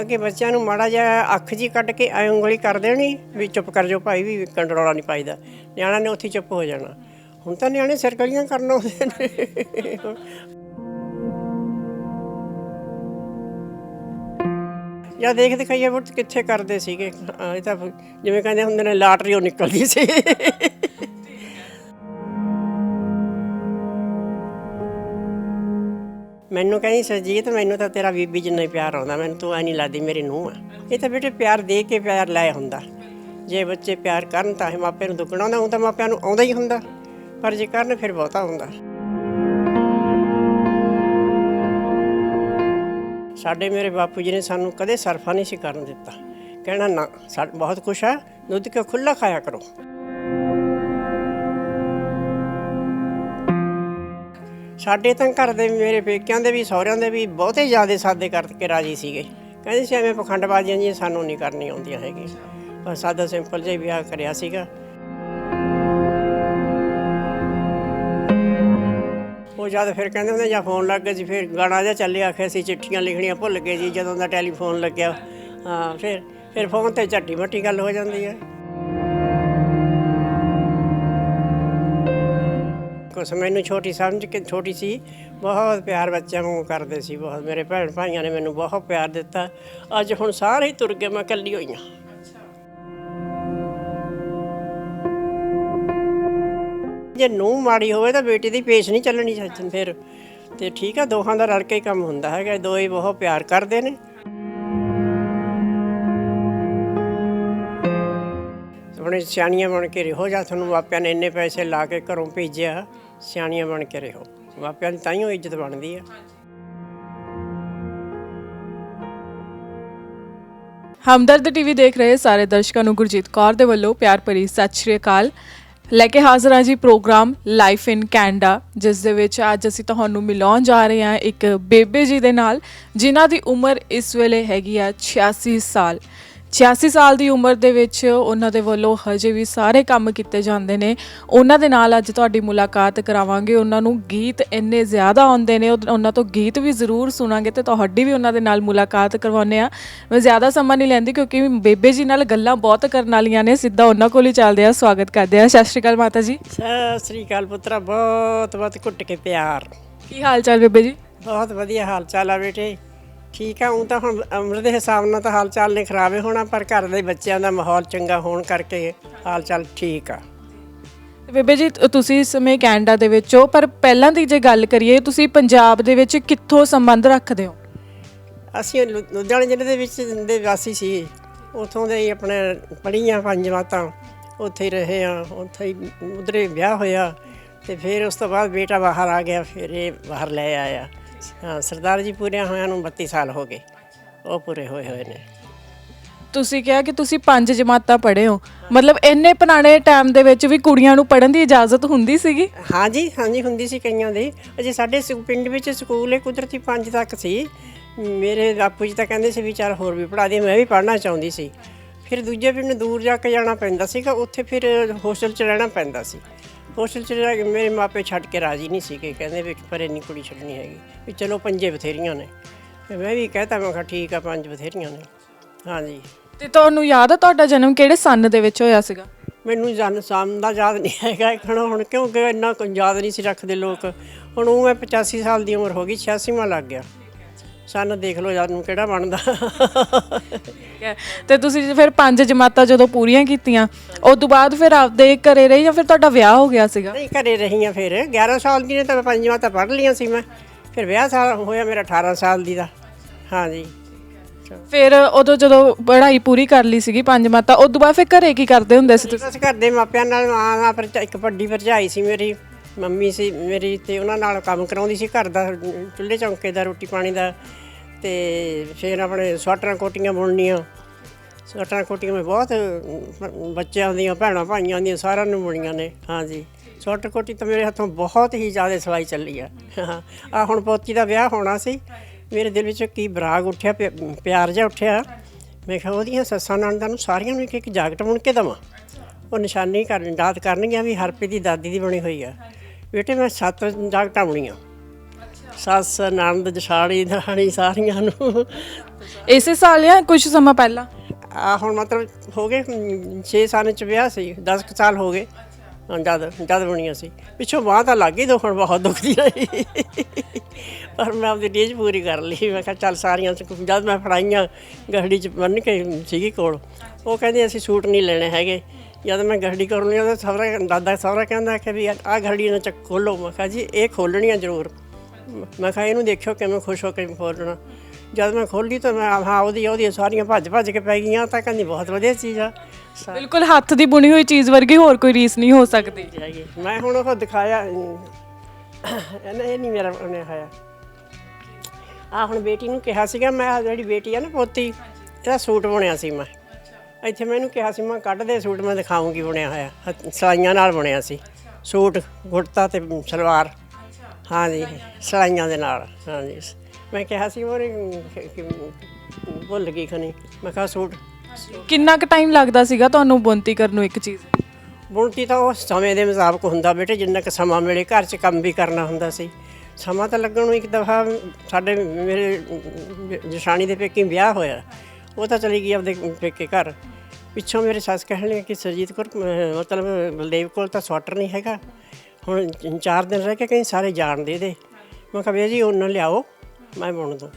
ਅੱਗੇ ਬੱਚਿਆਂ ਨੂੰ ਮਾੜਾ ਜਿਹਾ ਅੱਖ ਜੀ ਕੱਢ ਕੇ ਐ ਉਂਗਲੀ ਕਰ ਦੇਣੀ ਵੀ ਚੁੱਪ ਕਰ ਜਾਓ ਭਾਈ, ਵੀ ਕੰਟਰੋਲਾ ਨਹੀਂ ਪਾਈਦਾ। ਨਿਆਣਾ ਨੇ ਉੱਥੇ ਚੁੱਪ ਹੋ ਜਾਣਾ। ਹੁਣ ਤਾਂ ਨਿਆਣੇ ਸਰਕਲੀਆਂ ਕਰਨ ਆਉਂਦੇ ਨੇ। ਜਾਂ ਦੇਖ ਦਿਖਾਈਏ ਉਹ ਕਿੱਥੇ ਕਰਦੇ ਸੀਗੇ। ਇਹ ਤਾਂ ਜਿਵੇਂ ਕਹਿੰਦੇ ਹੁੰਦੇ ਨੇ, ਲਾਟਰੀ ਉਹ ਨਿਕਲਦੀ ਸੀ। ਮੈਨੂੰ ਕਹਿੰਦੀ, ਸਰਜੀਤ, ਮੈਨੂੰ ਤਾਂ ਤੇਰਾ ਬੀਬੀ ਜਿੰਨਾ ਹੀ ਪਿਆਰ ਆਉਂਦਾ, ਮੈਨੂੰ ਤੂੰ ਐ ਨਹੀਂ ਲੱਗਦੀ ਮੇਰੀ ਨੂੰਹ ਆ। ਇਹ ਤਾਂ ਬੇਟੇ ਪਿਆਰ ਦੇ ਕੇ ਪਿਆਰ ਲੈ ਹੁੰਦਾ। ਜੇ ਬੱਚੇ ਪਿਆਰ ਕਰਨ ਤਾਂ ਇਹ ਮਾਪੇ ਨੂੰ ਦੁੱਗਣਾ ਹੁੰਦਾ, ਉਹ ਤਾਂ ਮਾਪਿਆਂ ਨੂੰ ਆਉਂਦਾ ਹੀ ਹੁੰਦਾ। ਪਰ ਜੇ ਕਰਨ, ਫਿਰ ਬਹੁਤਾ ਹੁੰਦਾ। ਸਾਡੇ ਮੇਰੇ ਬਾਪੂ ਜੀ ਨੇ ਸਾਨੂੰ ਕਦੇ ਸਰਫਾ ਨਹੀਂ ਸੀ ਕਰਨ ਦਿੱਤਾ। ਕਹਿਣਾ, ਨਾ, ਸਾ, ਬਹੁਤ ਕੁਛ ਆ। ਦੁੱਧ ਕੇ ਖੁੱਲਾ ਖਾਇਆ ਕਰੋ। ਸਾਡੇ ਤਾਂ ਘਰ ਦੇ ਮੇਰੇ ਪੇਕਿਆਂ ਦੇ ਵੀ, ਸਹੁਰਿਆਂ ਦੇ ਵੀ ਬਹੁਤੇ ਜ਼ਿਆਦਾ ਸਾਦੇ ਕਰਕੇ ਰਾਜੀ ਸੀਗੇ। ਕਹਿੰਦੇ ਸੀ ਐਵੇਂ ਪਖੰਡਬਾਜ਼ੀਆਂ ਜੀ ਸਾਨੂੰ ਨਹੀਂ ਕਰਨੀ ਆਉਂਦੀਆਂ ਹੈਗੀਆਂ। ਪਰ ਸਾਦਾ ਸਿੰਪਲ ਜਿਹਾ ਹੀ ਵਿਆਹ ਕਰਿਆ ਸੀਗਾ। ਉਹ ਜਦ ਫਿਰ ਕਹਿੰਦੇ ਹੁੰਦੇ ਜਾਂ ਫੋਨ ਲੱਗ ਗਿਆ ਸੀ ਫਿਰ ਗਾਣਾ ਜਿਹਾ ਚੱਲਿਆ ਆਖਿਆ ਸੀ ਚਿੱਠੀਆਂ ਲਿਖਣੀਆਂ ਭੁੱਲ ਗਏ ਜੀ, ਜਦੋਂ ਦਾ ਟੈਲੀਫੋਨ ਲੱਗਿਆ। ਹਾਂ, ਫਿਰ ਫਿਰ ਫੋਨ ਤੇ ਝੱਟੀ ਮੱਟੀ ਗੱਲ ਹੋ ਜਾਂਦੀ ਹੈ। ਕੁਛ ਮੈਨੂੰ ਛੋਟੀ ਸਮਝ ਕੇ ਛੋਟੀ ਸੀ। ਬਹੁਤ ਪਿਆਰ ਬੱਚਿਆਂ ਨੂੰ ਕਰਦੇ ਸੀ ਬਹੁਤ। ਮੇਰੇ ਭੈਣ ਭਾਈਆਂ ਨੇ ਮੈਨੂੰ ਬਹੁਤ ਪਿਆਰ ਦਿੱਤਾ। ਅੱਜ ਹੁਣ ਸਾਰੇ ਹੀ ਤੁਰ ਗਏ, ਮੈਂ ਇਕੱਲੀ ਹੋਈ ਹਾਂ ਜੇ ਨੂੰ ਮਾੜੀ ਹੋਵੇ ਤਾਂ ਬੇਟੀ ਦੀ ਪੇਸ਼ ਨਹੀਂ ਚੱਲਣੀ ਚਾਹੀਦੀ ਫਿਰ। ਤੇ ਠੀਕ ਆ, ਦੋਹਾਂ ਦਾ ਰਲ ਕੇ ਹੀ ਕੰਮ ਹੁੰਦਾ ਹੈਗਾ ਦੋਏ ਬਹੁਤ ਪਿਆਰ ਕਰਦੇ ਨੇ। ਆਪਣੇ ਸਿਆਣੀਆਂ ਬਣ ਕੇ ਰਹੋ ਜਾਂ ਤੁਹਾਨੂੰ ਮਾਪਿਆਂ ਨੇ ਇੰਨੇ ਪੈਸੇ ਲਾ ਕੇ ਘਰੋਂ ਭੇਜਿਆ। ਸਿਆਣੀਆਂ ਬਣ ਕੇ ਰਹੋ। ਮਾਪਿਆਂ ਦੀ ਤਾਂ ਇੱਜ਼ਤ ਬਣਦੀ ਆ। ਹਮਦਰਦ ਟੀਵੀ ਦੇਖ ਰਹੇ ਸਾਰੇ ਦਰਸ਼ਕਾਂ ਨੂੰ ਗੁਰਜੀਤ ਕੌਰ ਦੇ ਵੱਲੋਂ ਪਿਆਰ ਭਰੀ ਸਤਿ ਸ਼੍ਰੀ ਅਕਾਲ। ਲੈ ਕੇ ਹਾਜ਼ਰ ਹਾਂ ਜੀ ਪ੍ਰੋਗਰਾਮ ਲਾਈਫ ਇਨ ਕੈਨੇਡਾ ਜਿਸ ਦੇ ਵਿੱਚ ਅੱਜ ਅਸੀਂ ਤੁਹਾਨੂੰ ਮਿਲਾਉਣ ਜਾ ਰਹੇ ਹਾਂ ਇੱਕ ਬੇਬੇ ਜੀ ਦੇ ਨਾਲ, ਜਿਨ੍ਹਾਂ ਦੀ ਉਮਰ ਇਸ ਵੇਲੇ ਹੈਗੀ ਆ 86 ਸਾਲ। 86 ਸਾਲ ਦੀ ਉਮਰ ਦੇ ਵਿੱਚ ਉਹਨਾਂ ਦੇ ਵੱਲੋਂ ਹਜੇ ਵੀ ਸਾਰੇ ਕੰਮ ਕੀਤੇ ਜਾਂਦੇ ਨੇ। ਉਹਨਾਂ ਦੇ ਨਾਲ ਅੱਜ ਤੁਹਾਡੀ ਮੁਲਾਕਾਤ ਕਰਾਵਾਂਗੇ। ਉਹਨਾਂ ਨੂੰ ਗੀਤ ਇੰਨੇ ਜ਼ਿਆਦਾ ਆਉਂਦੇ ਨੇ ਉਹ- ਉਹਨਾਂ ਤੋਂ ਗੀਤ ਵੀ ਜ਼ਰੂਰ ਸੁਣਾਂਗੇ ਤੇ ਤੁਹਾਡੀ ਵੀ ਉਹਨਾਂ ਦੇ ਨਾਲ ਮੁਲਾਕਾਤ ਕਰਵਾਉਂਦੇ ਆ ਮੈਂ ਜ਼ਿਆਦਾ ਸਮਾਂ ਨਹੀਂ ਲੈਂਦੀ ਕਿਉਂਕਿ ਬੇਬੇ ਜੀ ਨਾਲ ਗੱਲਾਂ ਬਹੁਤ ਕਰਨ ਵਾਲੀਆਂ ਨੇ। ਸਿੱਧਾ ਉਹਨਾਂ ਕੋਲ ਹੀ ਚੱਲਦੇ ਆ ਸਵਾਗਤ ਕਰਦੇ ਆ ਸਤਿ ਸ਼੍ਰੀ ਅਕਾਲ ਮਾਤਾ ਜੀ। ਸਤਿ ਸ੍ਰੀ ਅਕਾਲ ਪੁੱਤਰਾ। ਬਹੁਤ ਬਹੁਤ ਘੁੱਟ ਕੇ ਪਿਆਰ। ਕੀ ਹਾਲ ਚਾਲ ਬੇਬੇ ਜੀ? ਬਹੁਤ ਵਧੀਆ ਹਾਲ ਚਾਲ ਆ ਬੇਟੇ। ਠੀਕ ਆ ਉਹ ਤਾਂ ਹੁਣ ਉਮਰ ਦੇ ਹਿਸਾਬ ਨਾਲ ਤਾਂ ਹਾਲ ਚਾਲ ਨੇ ਖਰਾਬੇ ਹੋਣਾ ਪਰ ਘਰ ਦੇ ਬੱਚਿਆਂ ਦਾ ਮਾਹੌਲ ਚੰਗਾ ਹੋਣ ਕਰਕੇ ਹਾਲ ਚਾਲ ਠੀਕ ਆ। ਤੇ ਬੇਬੇ ਜੀ ਤ- ਤੁਸੀਂ ਇਸ ਸਮੇਂ ਕੈਨੇਡਾ ਦੇ ਵਿੱਚ ਹੋ ਪਰ ਪਹਿਲਾਂ ਦੀ ਜੇ ਗੱਲ ਕਰੀਏ ਤੁਸੀਂ ਪੰਜਾਬ ਦੇ ਵਿੱਚ ਕਿੱਥੋਂ ਸੰਬੰਧ ਰੱਖਦੇ ਹੋ? ਅਸੀਂ ਲੁ- ਲੁਧਿਆਣਾ ਜ਼ਿਲ੍ਹੇ ਦੇ ਵਿੱਚ ਦੇ ਵਾਸੀ ਸੀ। ਉਥੋਂ ਦੇ ਹੀ ਆਪਣੇ ਪੜ੍ਹੀਆਂ ਪੰਜ ਮਾਤਾਂ ਉੱਥੇ ਹੀ ਰਹੇ ਆ ਉੱਥੇ ਹੀ ਉਧਰੇ ਵਿਆਹ ਹੋਇਆ ਤੇ ਫਿਰ ਉਸ ਤੋਂ ਬਾਅਦ ਬੇਟਾ ਬਾਹਰ ਆ ਗਿਆ ਫਿਰ ਇਹ ਬਾਹਰ ਲੈ ਆਇਆ। ਹਾਂ ਸਰਦਾਰ ਜੀ ਪੂਰਿਆਂ ਹੋਇਆਂ ਨੂੰ 32 ਸਾਲ ਹੋ ਗਏ। ਉਹ ਪੂਰੇ ਹੋਏ ਹੋਏ ਨੇ। ਤੁਸੀਂ ਕਿਹਾ ਕਿ ਤੁਸੀਂ ਪੰਜ ਜਮਾਤਾਂ ਪੜ੍ਹੇ ਹੋ। ਮਤਲਬ ਇੰਨੇ ਪੁਰਾਣੇ ਟਾਈਮ ਦੇ ਵਿੱਚ ਵੀ ਕੁੜੀਆਂ ਨੂੰ ਪੜ੍ਹਨ ਦੀ ਇਜਾਜ਼ਤ ਹੁੰਦੀ ਸੀਗੀ? ਹਾਂਜੀ ਹਾਂਜੀ ਹੁੰਦੀ ਸੀ ਕਈਆਂ ਦੇ। ਅਜੇ ਸਾਡੇ ਪਿੰਡ ਵਿੱਚ ਸਕੂਲ ਹੈ ਕੁਦਰਤੀ ਪੰਜ ਤੱਕ ਸੀ। ਮੇਰੇ ਬਾਪੂ ਜੀ ਤਾਂ ਕਹਿੰਦੇ ਸੀ ਵੀ ਚੱਲ ਹੋਰ ਵੀ ਪੜ੍ਹਾ ਦੇ ਮੈਂ ਵੀ ਪੜ੍ਹਨਾ ਚਾਹੁੰਦੀ ਸੀ। ਫਿਰ ਦੂਜੇ ਪਿੰਡ ਦੂਰ ਜਾ ਕੇ ਜਾਣਾ ਪੈਂਦਾ ਸੀਗਾ ਉੱਥੇ ਫਿਰ ਹੋਸਟਲ 'ਚ ਰਹਿਣਾ ਪੈਂਦਾ ਸੀ। ਹੋਸਟਲ 'ਚ ਰਹਿ ਕੇ ਮੇਰੇ ਮਾਪੇ ਛੱਡ ਕੇ ਰਾਜੀ ਨਹੀਂ ਸੀਗੇ ਕਹਿੰਦੇ ਵੀ ਪਰ ਇੰਨੀ ਕੁੜੀ ਛੱਡਣੀ ਹੈਗੀ। ਵੀ ਚਲੋ ਪੰਜੇ ਬਥੇਰੀਆਂ ਨੇ। ਤੇ ਮੈਂ ਵੀ ਕਹਤਾ ਮੈਂ ਕਿਹਾ ਠੀਕ ਆ ਪੰਜ ਬਥੇਰੀਆਂ ਨੇ। ਹਾਂਜੀ। ਤੇ ਤੁਹਾਨੂੰ ਯਾਦ ਆ ਤੁਹਾਡਾ ਜਨਮ ਕਿਹੜੇ ਸੰਨ ਦੇ ਵਿੱਚ ਹੋਇਆ ਸੀਗਾ? ਮੈਨੂੰ ਜਨ ਸਾਮ ਦਾ ਯਾਦ ਨਹੀਂ ਹੈਗਾ ਹੁਣ ਹੁਣ? ਕਿਉਂਕਿ ਇੰਨਾ ਕੁ ਯਾਦ ਨਹੀਂ ਸੀ ਰੱਖਦੇ ਲੋਕ। ਹੁਣ ਉਹ ਮੈਂ 85 ਸਾਲ ਦੀ ਉਮਰ ਹੋ ਗਈ 86ਵਾਂ ਲੱਗ ਗਿਆ। ਸਨ ਦੇਖ ਲਓ ਯਾਦ ਨੂੰ ਕਿਹੜਾ ਬਣਦਾ। ਠੀਕ ਹੈ। ਤੇ ਤੁਸੀਂ ਫਿਰ ਪੰਜ ਜਮਾਤਾਂ ਜਦੋਂ ਪੂਰੀਆਂ ਕੀਤੀਆਂ ਉਸ ਤੋਂ ਬਾਅਦ ਫਿਰ ਆਪਦੇ ਘਰੇ ਰਹੀ ਜਾਂ ਫਿਰ ਤੁਹਾਡਾ ਵਿਆਹ ਹੋ ਗਿਆ ਸੀਗਾ? ਨਹੀਂ ਘਰੇ ਰਹੀਆਂ ਫਿਰ। 11 ਸਾਲ ਦੀ ਨੇ ਤਾਂ ਮੈਂ ਪੰਜਵਾਂ ਤਾਂ ਪੜ੍ਹ ਲਈਆਂ ਸੀ ਮੈਂ। ਫਿਰ ਵਿਆਹ ਸਾਲ ਹੋਇਆ ਮੇਰਾ 18 ਸਾਲ ਦੀ ਦਾ। ਹਾਂਜੀ। ਫਿਰ ਉਦੋਂ ਜਦੋਂ ਪੜ੍ਹਾਈ ਪੂਰੀ ਕਰ ਲਈ ਸੀਗੀ ਪੰਜ ਮਾਤਾ ਉਸ ਤੋਂ ਬਾਅਦ ਫਿਰ ਘਰੇ ਕੀ ਕਰਦੇ ਹੁੰਦੇ ਸੀ ਤੁਸੀਂ ਬਸ ਘਰ ਦੇ ਮਾਪਿਆਂ ਨਾਲ ਮਾਂ ਨਾਲ ਭਰਜਾ- ਇੱਕ ਵੱਡੀ ਭਰਜਾਈ ਸੀ ਮੇਰੀ। ਮੰਮੀ ਸੀ, ਮੇਰੀ ਤੇ ਉਹਨਾਂ ਨਾਲ ਕੰਮ ਕਰਾਉਂਦੀ ਸੀ, ਘਰ ਦਾ ਚੁੱਲ੍ਹੇ ਚੌਂਕੇ ਦਾ, ਰੋਟੀ ਪਾਣੀ ਦਾ, ਤੇ ਫਿਰ ਆਪਣੇ ਸਵਾਟਰਾਂ ਕੋਟੀਆਂ ਬੁਣਨੀਆਂ। ਸਵਾਟਰਾਂ ਕੋਟੀਆਂ ਮੈਂ ਬਹੁਤ ਬੱਚਿਆਂ ਦੀਆਂ, ਭੈਣਾਂ ਭਾਈਆਂ ਦੀਆਂ, ਸਾਰਿਆਂ ਨੂੰ ਬੁਣੀਆਂ ਨੇ, ਹਾਂਜੀ। ਸਵਾਟਰ ਕੋਟੀ ਤਾਂ ਮੇਰੇ ਹੱਥੋਂ ਬਹੁਤ ਹੀ ਜ਼ਿਆਦਾ ਸਵਾਈ ਚੱਲੀ ਆ। ਆ ਹੁਣ ਪੋਤੀ ਦਾ ਵਿਆਹ ਹੋਣਾ ਸੀ, ਮੇਰੇ ਦਿਲ ਵਿੱਚ ਕੀ ਬਰਾਗ ਉੱਠਿਆ ਪਿਆ- ਪਿਆਰ ਜਿਹਾ ਉੱਠਿਆ। ਮੈਂ ਕਿਹਾ ਉਹਦੀਆਂ ਸੱਸਾਂ ਨਣਦਾਂ ਨੂੰ ਸਾਰੀਆਂ ਨੂੰ ਇੱਕ ਇੱਕ ਜਾਕਟ ਬੁਣ ਕੇ ਦਵਾਂ। ਉਹ ਨਿਸ਼ਾਨੀ ਕਰਨ, ਯਾਦ ਕਰਨਗੀਆਂ ਵੀ ਹਰਪ੍ਰੀਤ ਦੀ ਦਾਦੀ ਦੀ ਬਣੀ ਹੋਈ ਆ। ਬੇਟੇ ਮੈਂ ਸੱਤ ਜਾਕਟਾਂ ਬੁਣੀਆਂ ਸੱਸ ਨਣਦ ਜਸਾੜੀ ਦਰਾਣੀ ਸਾਰੀਆਂ ਨੂੰ। ਇਸੇ ਸਾਲ ਜਾਂ ਕੁਝ ਸਮਾਂ ਪਹਿਲਾਂ? ਆ ਹੁਣ ਮਤਲਬ ਹੋ ਗਏ 6 ਸਾਲ ਚ ਵਿਆਹ ਸੀ 10 ਕੁ ਸਾਲ ਹੋ ਗਏ। ਹਾਂ, ਜਦ ਜਦ ਬਣੀਆਂ ਸੀ। ਪਿੱਛੋਂ ਬਾਹ ਤਾਂ ਲੱਗ ਗਈ ਦੁਖਣ ਬਹੁਤ ਦੁਖਦੀ ਰਹੀ ਪਰ ਮੈਂ ਆਪਦੀ ਡੀਜ ਪੂਰੀ ਕਰ ਲਈ। ਮੈਂ ਕਿਹਾ ਚੱਲ ਸਾਰੀਆਂ ਜਦ ਮੈਂ ਫੜਾਈਆਂ ਗਹੜੀ ਚ ਬੰਨ ਕੇ ਸੀਗੀ ਕੋਲ ਉਹ ਕਹਿੰਦੇ ਅਸੀਂ ਸੂਟ ਨਹੀਂ ਲੈਣੇ ਹੈਗੇ। ਜਦ ਮੈਂ ਗਹੜੀ ਕਰਨ ਲਈ ਉਹਦਾ ਸਹੁਰਾ ਦਾਦਾ ਸਹੁਰਾ ਕਹਿੰਦਾ ਕਿ ਵੀ ਆਹ ਗਹੜੀ ਨਾ ਚੱਕ ਖੋਲੋ। ਮੈਂ ਕਿਹਾ ਜੀ ਇਹ ਖੋਲਣੀਆਂ ਜ਼ਰੂਰ। ਮੈਂ ਕਿਹਾ ਇਹਨੂੰ ਦੇਖਿਓ ਕਿਵੇਂ ਖੁਸ਼ ਹੋ ਕੇ ਖੋਲਣਾ। ਜਦ ਮੈਂ ਖੋਲੀ ਤਾਂ ਮੈਂ ਹਾਂ ਉਹਦੀ ਉਹਦੀਆਂ ਸਾਰੀਆਂ ਭੱਜ ਭੱਜ ਕੇ ਪੈ ਗਈਆਂ। ਤਾਂ ਕਹਿੰਦੀ ਬਹੁਤ ਵਧੀਆ ਚੀਜ਼ ਆ। ਬਿਲਕੁਲ ਹੱਥ ਦੀ ਬੁਣੀ ਹੋਈ ਚੀਜ਼ ਵਰਗੀ ਹੋਰ ਕੋਈ ਰੀਸ ਨਹੀਂ ਹੋ ਸਕਦੀ। ਮੈਂ ਹੁਣ ਉਹ ਦਿਖਾਇਆ ਇਹਨੇ ਇਹ ਨਹੀਂ ਮੇਰਾ ਉਹਨੇ ਆਇਆ ਆ ਹੁਣ ਬੇਟੀ ਨੂੰ ਕਿਹਾ ਸੀਗਾ ਮੈਂ ਜਿਹੜੀ ਬੇਟੀ ਆ ਨਾ ਪੋਤੀ ਇਹਦਾ ਸੂਟ ਬਣਿਆ ਸੀ ਮੈਂ। ਇੱਥੇ ਮੈਨੂੰ ਕਿਹਾ ਸੀ ਮੈਂ ਕੱਢ ਦੇ ਸੂਟ ਮੈਂ ਦਿਖਾਉਂਗੀ ਬਣਿਆ ਹੋਇਆ। ਹੱਥ- ਸਲਾਈਆਂ ਨਾਲ ਬਣਿਆ ਸੀ। ਸੂਟ ਕੁੜਤਾ ਤੇ ਸਲਵਾਰ। ਹਾਂਜੀ ਸਲਾਈਆਂ ਦੇ ਨਾਲ ਹਾਂਜੀ। ਮੈਂ ਕਿਹਾ ਸੀ ਉਹ ਭੁੱਲ ਗਈ ਖਣੀ। ਮੈਂ ਕਿਹਾ ਸੂਟ। ਕਿੰਨਾ ਕੁ ਟਾਈਮ ਲੱਗਦਾ ਸੀਗਾ ਤੁਹਾਨੂੰ ਬੁਣਤੀ ਕਰਨ ਨੂੰ ਇੱਕ ਚੀਜ਼? ਬੁਣਤੀ ਤਾਂ ਉਹ ਸਮੇਂ ਦੇ ਮੁਤਾਬਕ ਹੁੰਦਾ ਬੇਟੇ ਜਿੰਨਾ ਕੁ ਸਮਾਂ ਮਿਲੇ ਘਰ 'ਚ ਕੰਮ ਵੀ ਕਰਨਾ ਹੁੰਦਾ ਸੀ। ਸਮਾਂ ਤਾਂ ਲੱਗਣ ਨੂੰ ਇੱਕ ਦਫਾ ਸਾਡੇ ਮੇਰੇ ਜਸ਼ਾਣੀ ਦੇ ਪੇਕੇ ਵਿਆਹ ਹੋਇਆ। ਉਹ ਤਾਂ ਚਲੀ ਗਈ ਆਪਦੇ ਪੇਕੇ ਘਰ। ਪਿੱਛੋਂ ਮੇਰੇ ਸੱਸ ਕਹਿਣ ਲੱਗੇ ਕਿ ਸਰਜੀਤ ਕੌਰ, ਅਹ, ਮਤਲਬ ਬਲਦੇਵ ਕੋਲ ਤਾਂ ਸਵਾਟਰ ਨਹੀਂ ਹੈਗਾ। ਹੁਣ ਚ- ਚਾਰ ਦਿਨ ਰਹਿ ਕੇ ਕਹੀਂ ਸਾਰੇ ਜਾਣ ਦੇ ਦੇ। ਮੈਂ ਕਿਹਾ ਵੀਰ ਜੀ, ਉਹਨਾਂ ਲਿਆਓ, ਮੈਂ ਬੁਣ ਦੂੰ।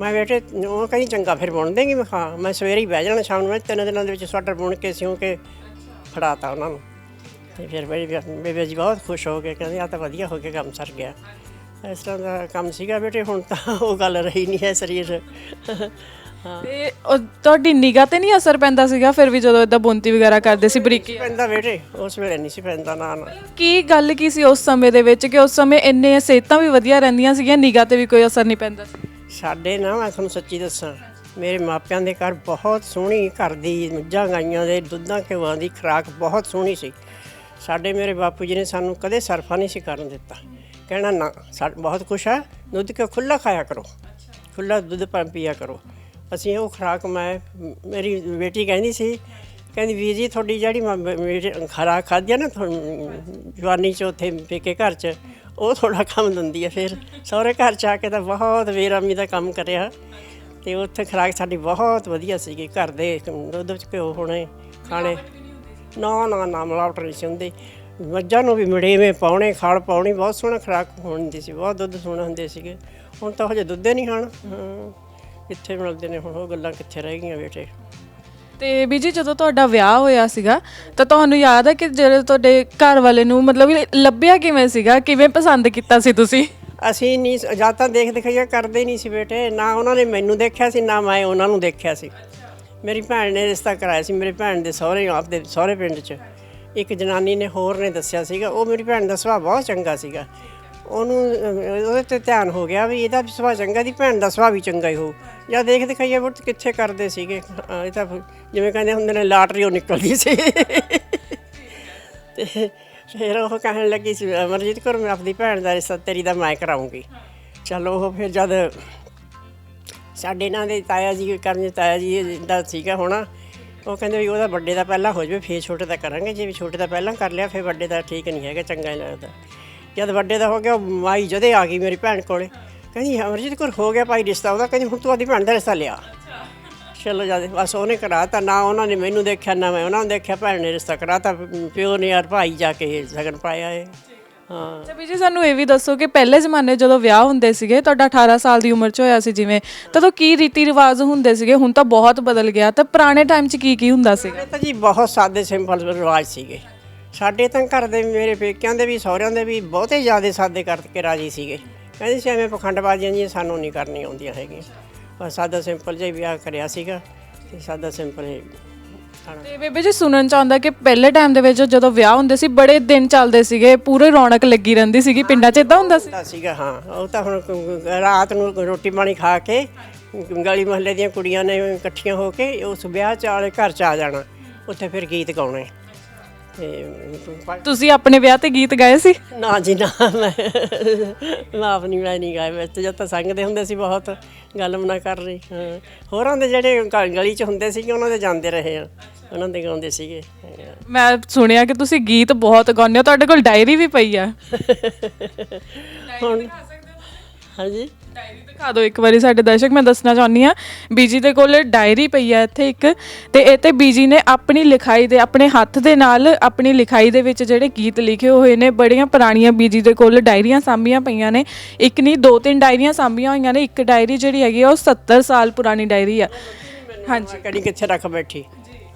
ਮੈਂ ਬੇਟੇ, ਉਹ ਕਹਿੰਦੀ ਚੰਗਾ, ਫਿਰ ਬੁਣ ਦੇਂਗੀ। ਮੈਂ ਕਿਹਾ, ਹਾਂ, ਮੈਂ ਸਵੇਰੇ ਹੀ ਬਹਿ ਜਾਣਾ ਸ਼ਾਮ ਨੂੰ। ਮੈਂ ਤਿੰਨ ਦਿਨਾਂ ਦੇ ਵਿੱਚ ਸਵਾਟਰ ਬੁਣ ਕੇ ਸਿਉਂ ਕੇ ਫੜਾਤਾ ਉਹਨਾਂ ਨੂੰ। ਤੇ ਫਿਰ ਬੜੀ ਬੇਬੇ ਜੀ ਬਹੁਤ ਖੁਸ਼ ਹੋ ਗਏ, ਕਹਿੰਦੇ ਆ ਤਾਂ ਵਧੀਆ ਹੋ ਕੇ ਕੰਮ ਸਰ ਗਿਆ। ਇਸ ਤਰ੍ਹਾਂ ਦਾ ਕੰਮ ਸੀਗਾ ਬੇਟੇ, ਹੁਣ ਤਾਂ ਉਹ ਗੱਲ ਰਹੀ ਨਹੀਂ ਹੈ ਸਰੀਰ। ਤੇ ਉਹ ਤੁਹਾਡੀ ਨਿਗਾਹ ਤੇ ਨਹੀਂ ਅਸਰ ਪੈਂਦਾ ਸੀਗਾ ਫਿਰ ਵੀ ਜਦੋਂ ਇਦਾਂ ਬੁਣਤੀ ਵਗੈਰਾ ਕਰਦੇ ਸੀ ਬਰੀਕੀ ਪੈਂਦਾ ਬੇਟੇ ਉਸ ਵੇਲੇ ਨਹੀਂ ਸੀ ਪੈਂਦਾ ਨਾ ਨਾ। ਕੀ ਗੱਲ ਕੀ ਸੀ ਉਸ ਸਮੇਂ ਦੇ ਵਿੱਚ ਕਿ ਉਸ ਸਮੇਂ ਇੰਨੇ ਸਿਹਤਾਂ ਵੀ ਵਧੀਆ ਰਹਿੰਦੀਆਂ ਸੀਗੀਆਂ ਨਿਗਾਹ ਤੇ ਵੀ ਕੋਈ ਅਸਰ ਨਹੀਂ ਪੈਂਦਾ ਸੀ? ਸਾਡੇ ਨਾ ਮੈਂ ਤੁਹਾਨੂੰ ਸੱਚੀ ਦੱਸਾਂ ਮੇਰੇ ਮਾਪਿਆਂ ਦੇ ਘਰ ਬਹੁਤ ਸੋਹਣੀ ਘਰ ਦੀ ਮੱਝਾਂ ਗਾਈਆਂ ਦੇ ਦੁੱਧਾਂ ਘਿਓਆਂ ਦੀ ਖੁਰਾਕ ਬਹੁਤ ਸੋਹਣੀ ਸੀ। ਸਾਡੇ ਮੇਰੇ ਬਾਪੂ ਜੀ ਨੇ ਸਾਨੂੰ ਕਦੇ ਸਰਫਾ ਨਹੀਂ ਸੀ ਕਰਨ ਦਿੱਤਾ। ਕਹਿਣਾ ਨਾ ਸਾ ਬਹੁਤ ਕੁਛ ਹੈ ਦੁੱਧ ਕੇ ਖੁੱਲਾ ਖਾਇਆ ਕਰੋ। ਖੁੱਲਾ ਦੁੱਧ ਪ- ਪੀਆ ਕਰੋ। ਅਸੀਂ ਉਹ ਖੁਰਾਕ ਮੈਂ, ਮੇਰੀ ਬੇਟੀ ਕਹਿੰਦੀ ਸੀ, ਕਹਿੰਦੀ ਵੀਰ ਜੀ, ਤੁਹਾਡੀ ਜਿਹੜੀ ਮ- ਖੁਰਾਕ ਖਾਧੀ ਆ ਨਾ ਤੁਹਾਨੂੰ ਜਵਾਨੀ ਚ ਉੱਥੇ ਪੇਕੇ ਘਰ ਚ, ਉਹ ਥੋੜਾ ਕੰਮ ਦਿੰਦੀ ਹੈ ਫਿਰ। ਸਹੁਰੇ ਘਰ ਚ ਆ ਕੇ ਤਾਂ ਬਹੁਤ ਬੇਰਾਮੀ ਦਾ ਕੰਮ ਕਰਿਆ। ਤੇ ਉੱਥੇ ਖੁਰਾਕ ਸਾਡੀ ਬਹੁਤ ਵਧੀਆ ਸੀਗੀ, ਘਰ ਦੇ ਦੁੱਧ ਚ ਘਿਓ ਹੋਣੇ, ਖਾਣੇ। ਨਾ ਨਾ ਨਾ, ਮਿਲਾਵਟ ਨਹੀਂ ਸੀ ਹੁੰਦੀ। ਮੱਝਾਂ ਨੂੰ ਵੀ ਮੜੇਵੇਂ ਪਾਉਣੇ, ਖਾਲ ਪਾਉਣੀ, ਬਹੁਤ ਸੋਹਣਾ ਖੁਰਾਕ ਹੁੰਦੀ ਸੀ, ਬਹੁਤ ਦੁੱਧ ਸੋਹਣਾ ਹੁੰਦੇ ਸੀਗੇ। ਹੁਣ ਤਾਂ ਹਜੇ ਦੁੱਧੇ ਨਹੀਂ ਖਾਣ। ਕਿੱਥੇ ਮਿਲਦੇ ਨੇ ਹੁਣ ਉਹ ਗੱਲਾਂ ਕਿੱਥੇ ਰਹਿ ਗਈਆਂ ਬੇਟੇ। ਤੇ ਬੀਜੀ ਜਦੋਂ ਤੁਹਾਡਾ ਵਿਆਹ ਹੋਇਆ ਸੀਗਾ ਤਾਂ ਤੁਹਾਨੂੰ ਯਾਦ ਹੈ ਕਿ ਜਿਹੜੇ ਤੁਹਾਡੇ ਘਰ ਵਾਲੇ ਨੂੰ ਮਤਲਬ ਵੀ ਲੱਭਿਆ ਕਿਵੇਂ ਸੀਗਾ ਕਿਵੇਂ ਪਸੰਦ ਕੀਤਾ ਸੀ ਤੁਸੀਂ? ਅਸੀਂ ਨਹੀਂ ਜਾਂ ਤਾਂ ਦੇਖ ਦਿਖਾਈਆ ਕਰਦੇ ਨਹੀਂ ਸੀ ਬੇਟੇ ਨਾ ਉਹਨਾਂ ਨੇ ਮੈਨੂੰ ਦੇਖਿਆ ਸੀ ਨਾ ਮੈਂ ਉਹਨਾਂ ਨੂੰ ਦੇਖਿਆ ਸੀ। ਮੇਰੀ ਭੈਣ ਨੇ ਰਿਸ਼ਤਾ ਕਰਾਇਆ ਸੀ ਮੇਰੇ ਭੈਣ ਦੇ ਸਹੁਰੇ ਆਪਦੇ ਸਹੁਰੇ ਪਿੰਡ 'ਚ। ਇੱਕ ਜਨਾਨੀ ਨੇ ਹੋਰ ਨੇ ਦੱਸਿਆ ਸੀਗਾ ਉਹ ਮੇਰੀ ਭੈਣ ਦਾ ਸੁਭਾਅ ਬਹੁਤ ਚੰਗਾ ਸੀਗਾ। ਉਹਨੂੰ ਅਹ, ਉਹਦੇ ਤੇ ਧਿਆਨ ਹੋ ਗਿਆ ਵੀ ਇਹਦਾ ਵੀ ਸੁਭਾਅ ਚੰਗਾ ਦੀ ਭੈਣ ਦਾ ਸੁਭਾਅ ਵੀ ਚੰਗਾ ਹੀ ਹੋਊ। ਜਾਂ ਦੇਖ ਦਿਖਾਈਏ ਬੁੱਤ ਕਿੱਥੇ ਕਰਦੇ ਸੀਗੇ। ਅਹ, ਇਹ ਤਾਂ ਜਿਵੇਂ ਕਹਿੰਦੇ ਹੁੰਦੇ ਨੇ ਲਾਟਰੀ ਉਹ ਨਿਕਲਦੀ ਸੀ। ਤੇ ਫਿਰ ਉਹ ਕਹਿਣ ਲੱਗੀ ਸੀ ਅਮਰਜੀਤ ਕੌਰ ਮੈਂ ਆਪਣੀ ਭੈਣ ਦਾ ਰਿਸ਼ਤਾ ਤੇਰੀ ਦਾ ਮੈਂ ਕਰਾਉਂਗੀ ਚਲੋ ਉਹ ਫਿਰ ਜਦ ਸਾਡੇ ਨਾਲ ਦੇ ਤਾਇਆ ਜੀ ਕਰਨ ਤਾਇਆ ਜੀ ਦਾ ਸੀਗਾ ਹੋਣਾ ਉਹ ਕਹਿੰਦੇ ਵੀ ਉਹਦਾ ਵੱਡੇ ਦਾ ਪਹਿਲਾਂ ਹੋ ਜਾਵੇ ਫੇਰ ਛੋਟੇ ਦਾ ਕਰਾਂਗੇ। ਜੇ ਵੀ ਛੋਟੇ ਦਾ ਪਹਿਲਾਂ ਕਰ ਲਿਆ ਫੇਰ ਵੱਡੇ ਦਾ ਠੀਕ ਨਹੀਂ ਹੈਗਾ ਚੰਗਾ ਨਹੀਂ ਲੱਗਦਾ। ਜਦ ਵੱਡੇ ਦਾ ਹੋ ਗਿਆ ਮਾਈ ਜਦੇ ਆ ਗਈ ਮੇਰੀ ਭੈਣ ਕੋਲੇ। ਕਹਿੰਦੀ ਅਮਰਜੀਤ ਕੌਰ ਹੋ ਗਿਆ ਭਾਈ ਰਿਸ਼ਤਾ ਉਹਦਾ? ਕਹਿੰਦੀ ਹੁਣ ਤੂੰ ਆਪਣੀ ਭੈਣ ਦਾ ਰਿਸ਼ਤਾ ਲਿਆ। ਚਲੋ ਜਦ ਬਸ ਉਹਨੇ ਕਰਾਤਾ ਨਾ ਉਹਨਾਂ ਨੇ ਮੈਨੂੰ ਦੇਖਿਆ ਨਾ ਮੈਂ ਉਹਨਾਂ ਨੂੰ ਦੇਖਿਆ ਭੈਣ ਨੇ ਰਿਸ਼ਤਾ ਕਰਾਤਾ ਪਿਓ ਨੇ ਯਾਰ ਭਾਈ ਜਾ ਕੇ ਸਗਨ ਪਾਇਆ ਏ। ਹਾਂ। ਅੱਛਾ ਬੀਜੀ ਸਾਨੂੰ ਇਹ ਵੀ ਦੱਸੋ ਕਿ ਪਹਿਲੇ ਜ਼ਮਾਨੇ ਜਦੋਂ ਵਿਆਹ ਹੁੰਦੇ ਸੀਗੇ ਤੁਹਾਡਾ 18 ਸਾਲ ਦੀ ਉਮਰ 'ਚ ਹੋਇਆ ਸੀ ਜਿਵੇਂ ਤਦੋਂ ਕੀ ਰੀਤੀ ਰਿਵਾਜ ਹੁੰਦੇ ਸੀਗੇ? ਹੁਣ ਤਾਂ ਬਹੁਤ ਬਦਲ ਗਿਆ ਤਾਂ ਪੁਰਾਣੇ ਟਾਈਮ 'ਚ ਕੀ ਕੀ ਹੁੰਦਾ ਸੀਗਾ? ਤਾਂ ਜੀ ਬਹੁਤ ਸਾਦੇ ਸਿੰਪਲ ਰਿਵਾਜ ਸੀਗੇ। ਸਾਡੇ ਤਾਂ ਘਰ ਦੇ ਮੇਰੇ ਪੇਕਿਆਂ ਦੇ ਵੀ ਸਹੁਰਿਆਂ ਦੇ ਵੀ ਬਹੁਤੇ ਜ਼ਿਆਦਾ ਸਾਦੇ ਕਰਕੇ ਰਾਜੀ ਸੀਗੇ। ਕਹਿੰਦੇ ਸੀ ਐਵੇਂ ਪਖੰਡਬਾਜ਼ੀਆਂ ਜੀ ਸਾਨੂੰ ਨਹੀਂ ਕਰਨੀਆਂ ਆਉਂਦੀਆਂ ਹੈਗੀਆਂ। ਬਸ ਸਾਦਾ ਸਿੰਪਲ ਜਿਹਾ ਹੀ ਵਿਆਹ ਕਰਿਆ ਸੀਗਾ ਤੇ ਸਾਦਾ ਸਿੰਪਲ ਹੀ ਤੇ ਬੇਬੇ ਜੀ ਸੁਣਨ ਚ ਆਉਂਦਾ ਕਿ ਪਹਿਲੇ ਟਾਈਮ ਦੇ ਵਿੱਚ ਜਦੋਂ ਵਿਆਹ ਹੁੰਦੇ ਸੀ ਬੜੇ ਦਿਨ ਚੱਲਦੇ ਸੀਗੇ ਪੂਰੇ ਰੌਣਕ ਲੱਗੀ ਰਹਿੰਦੀ ਸੀਗੀ ਪਿੰਡਾਂ 'ਚ ਇਦਾਂ ਹੁੰਦਾ ਸੀ? ਹੁੰਦਾ ਸੀਗਾ ਹਾਂ। ਉਹ ਤਾਂ ਹੁਣ ਰਾਤ ਨੂੰ ਰੋਟੀ ਪਾਣੀ ਖਾ ਕੇ ਗਲੀ ਮਹੱਲੇ ਦੀਆਂ ਕੁੜੀਆਂ ਨੇ ਇਕੱਠੀਆਂ ਹੋ ਕੇ ਉਸ ਵਿਆਹ ਚ ਵਾਲੇ ਘਰ ਚ ਆ ਜਾਣਾ। ਉੱਥੇ ਫਿਰ ਗੀਤ ਗਾਉਣੇ। ਤੇ ਤੁਸੀਂ ਆਪਣੇ ਵਿਆਹ ਤੇ ਗੀਤ ਗਾਏ ਸੀ? ਨਾ ਜੀ ਨਾ ਮੈਂ ਮੈਂ ਆਪਣੀ ਮੈਂ ਨਹੀਂ ਗਾਇਆ ਵਿੱਚ ਜਦ ਤਾਂ ਸੰਗਦੇ ਹੁੰਦੇ ਸੀ ਬਹੁਤ ਗੱਲ ਮਨਾ ਕਰ ਰਹੀ। ਹਾਂ। ਹੋਰਾਂ ਦੇ ਜਿਹੜੇ ਗ- ਗਲੀ ਚ ਹੁੰਦੇ ਸੀਗੇ ਉਹਨਾਂ ਦੇ ਜਾਂਦੇ ਰਹੇ ਆ। ਉਹਨਾਂ ਦੇ ਗਾਉਂਦੇ ਸੀਗੇ। ਮੈਂ ਸੁਣਿਆ ਕਿ ਤੁਸੀਂ ਗੀਤ ਬਹੁਤ ਗਾਉਂਦੇ ਹੋ। ਤੁਹਾਡੇ ਕੋਲ ਡਾਇਰੀ ਵੀ ਪਈ ਆ। ਹੁਣ ਹਾਂਜੀ। ਡਾਇਰੀ ਦਿਖਾ ਦਿਓ ਇੱਕ ਵਾਰੀ ਸਾਡੇ ਦਰਸ਼ਕ ਮੈਂ ਦੱਸਣਾ ਚਾਹੁੰਦੀ ਆ ਬੀਜੀ ਦੇ ਕੋਲ ਡਾਇਰੀ ਪਈ ਆ ਇੱਥੇ ਇੱਕ ਤੇ ਇਹ ਤੇ ਬੀਜੀ ਨੇ ਆਪਣੀ ਲਿਖਾਈ ਦੇ ਆਪਣੇ ਹੱਥ ਦੇ ਨਾਲ ਆਪਣੀ ਲਿਖਾਈ ਦੇ ਵਿੱਚ ਜਿਹੜੇ ਗੀਤ ਲਿਖੇ ਹੋਏ ਨੇ ਬੜੀਆਂ ਪੁਰਾਣੀਆਂ ਬੀਜੀ ਦੇ ਕੋਲ ਡਾਇਰੀਆਂ ਸਾਂਭੀਆਂ ਪਈਆਂ ਨੇ। ਇੱਕ ਨਹੀਂ ਦੋ ਤਿੰਨ ਡਾਇਰੀਆਂ ਸਾਂਭੀਆਂ ਹੋਈਆਂ ਨੇ ਇੱਕ ਡਾਇਰੀ ਜਿਹੜੀ ਹੈਗੀ ਆ ਉਹ 70 ਸਾਲ ਪੁਰਾਣੀ ਡਾਇਰੀ ਆ। ਹਾਂਜੀ। ਕੜੀ ਕਿੱਥੇ ਰੱਖ ਬੈਠੀ?